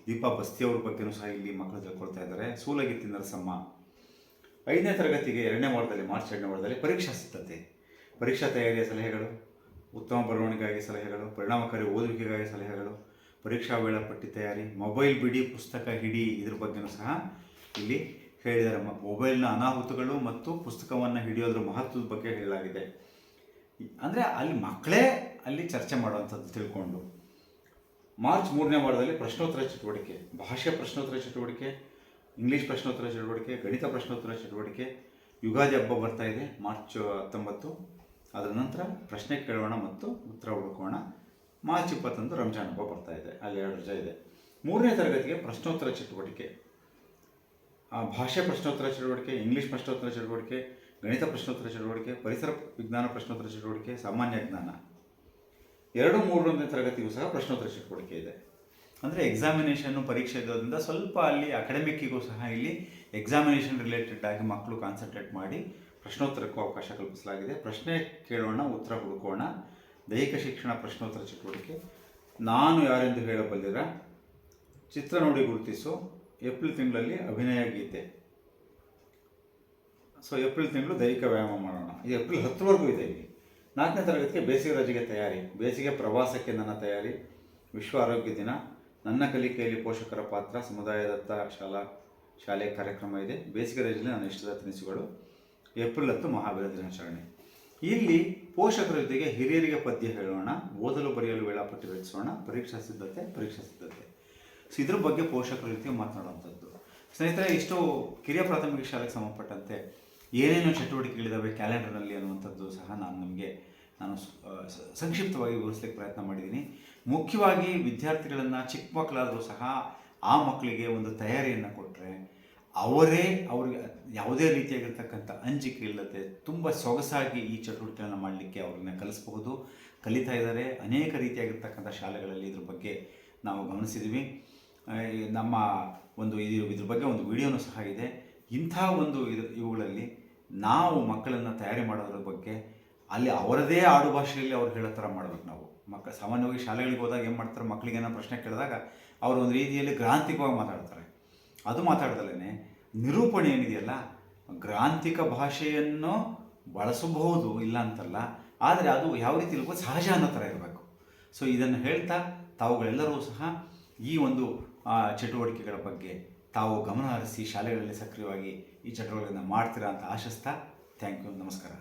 ದೀಪಾ ಬಸ್ತಿ ಅವ್ರ ಬಗ್ಗೆನೂ ಸಹ ಇಲ್ಲಿ ಮಕ್ಕಳು ತಿಳ್ಕೊಳ್ತಾ ಇದ್ದಾರೆ. ಸೂಲಗಿತ್ತಿ ನರಸಮ್ಮ ಐದನೇ ತರಗತಿಗೆ ಎರಡನೇ ವಾರದಲ್ಲಿ, ಮಾರ್ಚ್ ಎರಡನೇ ವಾರದಲ್ಲಿ ಪರೀಕ್ಷಾ ಸಿದ್ಧತೆ. ಪರೀಕ್ಷಾ ತಯಾರಿಯ ಸಲಹೆಗಳು, ಉತ್ತಮ ಬರವಣಿಗೆಗಾಗಿ ಸಲಹೆಗಳು, ಪರಿಣಾಮಕಾರಿ ಓದುವಿಕೆಗಾಗಿ ಸಲಹೆಗಳು, ಪರೀಕ್ಷಾ ವೇಳಾಪಟ್ಟಿ ತಯಾರಿ, ಮೊಬೈಲ್, ಬಿಡಿ, ಪುಸ್ತಕ, ಹಿಡಿ ಇದ್ರ ಬಗ್ಗೆನೂ ಸಹ ಇಲ್ಲಿ ಹೇಳಿದ್ದಾರೆ. ಮೊಬೈಲ್ನ ಅನಾಹುತಗಳು ಮತ್ತು ಪುಸ್ತಕವನ್ನು ಹಿಡಿಯೋದ್ರ ಮಹತ್ವದ ಬಗ್ಗೆ ಹೇಳಲಾಗಿದೆ. ಅಂದರೆ ಅಲ್ಲಿ ಮಕ್ಕಳೇ ಅಲ್ಲಿ ಚರ್ಚೆ ಮಾಡುವಂಥದ್ದು ತಿಳ್ಕೊಂಡು. ಮಾರ್ಚ್ ಮೂರನೇ ವಾರದಲ್ಲಿ ಪ್ರಶ್ನೋತ್ತರ ಚಟುವಟಿಕೆ, ಭಾಷೆ ಪ್ರಶ್ನೋತ್ತರ ಚಟುವಟಿಕೆ, ಇಂಗ್ಲೀಷ್ ಪ್ರಶ್ನೋತ್ತರ ಚಟುವಟಿಕೆ, ಗಣಿತ ಪ್ರಶ್ನೋತ್ತರ ಚಟುವಟಿಕೆ, ಯುಗಾದಿ ಹಬ್ಬ ಬರ್ತಾ ಇದೆ ಮಾರ್ಚ್ ಹತ್ತೊಂಬತ್ತು. ಅದರ ನಂತರ ಪ್ರಶ್ನೆ ಕೇಳೋಣ ಮತ್ತು ಉತ್ತರ ಹುಡುಕೋಣ. ಮಾರ್ಚ್ ಇಪ್ಪತ್ತೊಂದು ರಂಜಾನ್ ಹಬ್ಬ ಬರ್ತಾ ಇದೆ. ಅಲ್ಲಿ ಎರಡು ರಜೆ ಇದೆ. ಮೂರನೇ ತರಗತಿಗೆ ಪ್ರಶ್ನೋತ್ತರ ಚಟುವಟಿಕೆ. ಭಾಷೆ ಪ್ರಶ್ನೋತ್ತರ ಚಟುವಟಿಕೆ ಇಂಗ್ಲೀಷ್ ಪ್ರಶ್ನೋತ್ತರ ಚಟುವಟಿಕೆ, ಗಣಿತ ಪ್ರಶ್ನೋತ್ತರ ಚಟುವಟಿಕೆ, ಪರಿಸರ ವಿಜ್ಞಾನ ಪ್ರಶ್ನೋತ್ತರ ಚಟುವಟಿಕೆ, ಸಾಮಾನ್ಯ ಜ್ಞಾನ. ಎರಡು ಮೂರನೇ ತರಗತಿಗೂ ಸಹ ಪ್ರಶ್ನೋತ್ತರ ಚಟುವಟಿಕೆ ಇದೆ. ಅಂದರೆ ಎಕ್ಸಾಮಿನೇಷನ್ನು ಪರೀಕ್ಷೆ ಇರೋದ್ರಿಂದ ಸ್ವಲ್ಪ ಅಲ್ಲಿ ಅಕಾಡೆಮಿಕ್ಕಿಗೂ ಸಹ ಇಲ್ಲಿ ಎಕ್ಸಾಮಿನೇಷನ್ ರಿಲೇಟೆಡ್ ಆಗಿ ಮಕ್ಕಳು ಕಾನ್ಸಂಟ್ರೇಟ್ ಮಾಡಿ ಪ್ರಶ್ನೋತ್ತರಕ್ಕೂ ಅವಕಾಶ ಕಲ್ಪಿಸಲಾಗಿದೆ. ಪ್ರಶ್ನೆ ಕೇಳೋಣ, ಉತ್ತರ ಹುಡುಕೋಣ. ದೈಹಿಕ ಶಿಕ್ಷಣ ಪ್ರಶ್ನೋತ್ತರ ಚಟುವಟಿಕೆ. ನಾನು ಯಾರೆಂದು ಹೇಳಬಲ್ಲಿರ? ಚಿತ್ರ ನೋಡಿ ಗುರುತಿಸು. ಏಪ್ರಿಲ್ ತಿಂಗಳಲ್ಲಿ ಅಭಿನಯ ಗೀತೆ. ಸೊ ಏಪ್ರಿಲ್ ತಿಂಗಳು ದೈಹಿಕ ವ್ಯಾಯಾಮ ಮಾಡೋಣ. ಇದು ಏಪ್ರಿಲ್ ಹತ್ತರವರೆಗೂ ಇದೆ ಇಲ್ಲಿ. ನಾಲ್ಕನೇ ತರಗತಿಗೆ ಬೇಸಿಗೆ ರಜೆಗೆ ತಯಾರಿ. ಬೇಸಿಗೆ ಪ್ರವಾಸಕ್ಕೆ ನನ್ನ ತಯಾರಿ. ವಿಶ್ವ ಆರೋಗ್ಯ ದಿನ. ನನ್ನ ಕಲಿಕೆಯಲ್ಲಿ ಪೋಷಕರ ಪಾತ್ರ. ಸಮುದಾಯದತ್ತ ಶಾಲಾ, ಶಾಲೆಯ ಕಾರ್ಯಕ್ರಮ ಇದೆ. ಬೇಸಿಗೆ ರಜೆಯಲ್ಲಿ ನನ್ನ ಇಷ್ಟದ ತಿನಿಸುಗಳು. ಏಪ್ರಿಲ್ ಹತ್ತು ಮಹಾವೀರ ದಿನಾಚರಣೆ. ಇಲ್ಲಿ ಪೋಷಕರ ಜೊತೆಗೆ ಹಿರಿಯರಿಗೆ ಪದ್ಯ ಹೇಳೋಣ. ಓದಲು ಬರೆಯಲು ವೇಳಾಪಟ್ಟಿ ರಚಿಸೋಣ. ಪರೀಕ್ಷಾ ಸಿದ್ಧತೆ ಪರೀಕ್ಷಾ ಸಿದ್ಧತೆ. ಸೊ ಇದ್ರ ಬಗ್ಗೆ ಪೋಷಕರ ರೀತಿ ಮಾತನಾಡುವಂಥದ್ದು. ಸ್ನೇಹಿತರೆ, ಇಷ್ಟು ಕಿರಿಯ ಪ್ರಾಥಮಿಕ ಶಾಲೆಗೆ ಸಂಬಂಧಪಟ್ಟಂತೆ ಏನೇನು ಚಟುವಟಿಕೆಗಳಿದ್ದಾವೆ ಕ್ಯಾಲೆಂಡರ್ನಲ್ಲಿ ಅನ್ನುವಂಥದ್ದು ಸಹ ನಾನು ನಿಮಗೆ ನಾನು ಸಂಕ್ಷಿಪ್ತವಾಗಿ ವಿವರಿಸಲಿಕ್ಕೆ ಪ್ರಯತ್ನ ಮಾಡಿದ್ದೀನಿ. ಮುಖ್ಯವಾಗಿ ವಿದ್ಯಾರ್ಥಿಗಳನ್ನು ಚಿಕ್ಕ ಮಕ್ಕಳಾದರೂ ಸಹ ಆ ಮಕ್ಕಳಿಗೆ ಒಂದು ತಯಾರಿಯನ್ನು ಕೊಟ್ಟರೆ ಅವರೇ ಅವರಿಗೆ ಯಾವುದೇ ರೀತಿಯಾಗಿರ್ತಕ್ಕಂಥ ಅಂಜಿಕೆ ಇಲ್ಲದೆ ತುಂಬ ಸೊಗಸಾಗಿ ಈ ಚಟುವಟಿಕೆಗಳನ್ನು ಮಾಡಲಿಕ್ಕೆ ಅವ್ರನ್ನ ಕಲಿಸಬಹುದು. ಕಲಿತಾ ಇದ್ದಾರೆ. ಅನೇಕ ರೀತಿಯಾಗಿರ್ತಕ್ಕಂಥ ಶಾಲೆಗಳಲ್ಲಿ ಇದ್ರ ಬಗ್ಗೆ ನಾವು ಈ ನಮ್ಮ ಒಂದು ಇದು, ಇದ್ರ ಬಗ್ಗೆ ಒಂದು ವಿಡಿಯೋನೂ ಸಹ ಇದೆ. ಇಂಥ ಒಂದು ಇದು, ಇವುಗಳಲ್ಲಿ ನಾವು ಮಕ್ಕಳನ್ನು ತಯಾರಿ ಮಾಡೋದ್ರ ಬಗ್ಗೆ ಅಲ್ಲಿ ಅವರದೇ ಆಡು ಭಾಷೆಯಲ್ಲಿ ಅವ್ರು ಹೇಳೋ ಥರ ಮಾಡ್ಬೇಕು ನಾವು. ಮಕ್ಕ, ಸಾಮಾನ್ಯವಾಗಿ ಶಾಲೆಗಳಿಗೆ ಹೋದಾಗ ಏನು ಮಾಡ್ತಾರೆ? ಮಕ್ಕಳಿಗೆ ಏನೋ ಪ್ರಶ್ನೆ ಕೇಳಿದಾಗ ಅವರು ಒಂದು ರೀತಿಯಲ್ಲಿ ಗ್ರಾಂಥಿಕವಾಗಿ ಮಾತಾಡ್ತಾರೆ. ಅದು ಮಾತಾಡ್ದಲೇ ನಿರೂಪಣೆ ಏನಿದೆಯಲ್ಲ ಗ್ರಾಂತಿಕ ಭಾಷೆಯನ್ನು ಬಳಸಬಹುದು ಇಲ್ಲ ಅಂತಲ್ಲ, ಆದರೆ ಅದು ಯಾವ ರೀತಿ ಇರಬೇಕು? ಸಹಜ ಅನ್ನೋ ಥರ ಇರಬೇಕು. ಸೊ ಇದನ್ನು ಹೇಳ್ತಾ ತಾವುಗಳೆಲ್ಲರೂ ಸಹ ಈ ಒಂದು ಚಟುವಟಿಕೆಗಳ ಬಗ್ಗೆ ತಾವು ಗಮನ ಹರಿಸಿ ಶಾಲೆಗಳಲ್ಲಿ ಸಕ್ರಿಯವಾಗಿ ಈ ಚಟುವಟಿಕೆಗಳನ್ನು ಮಾಡ್ತೀರಾ ಅಂತ ಆಶಿಸ್ತಾ ಥ್ಯಾಂಕ್ ಯು ನಮಸ್ಕಾರ.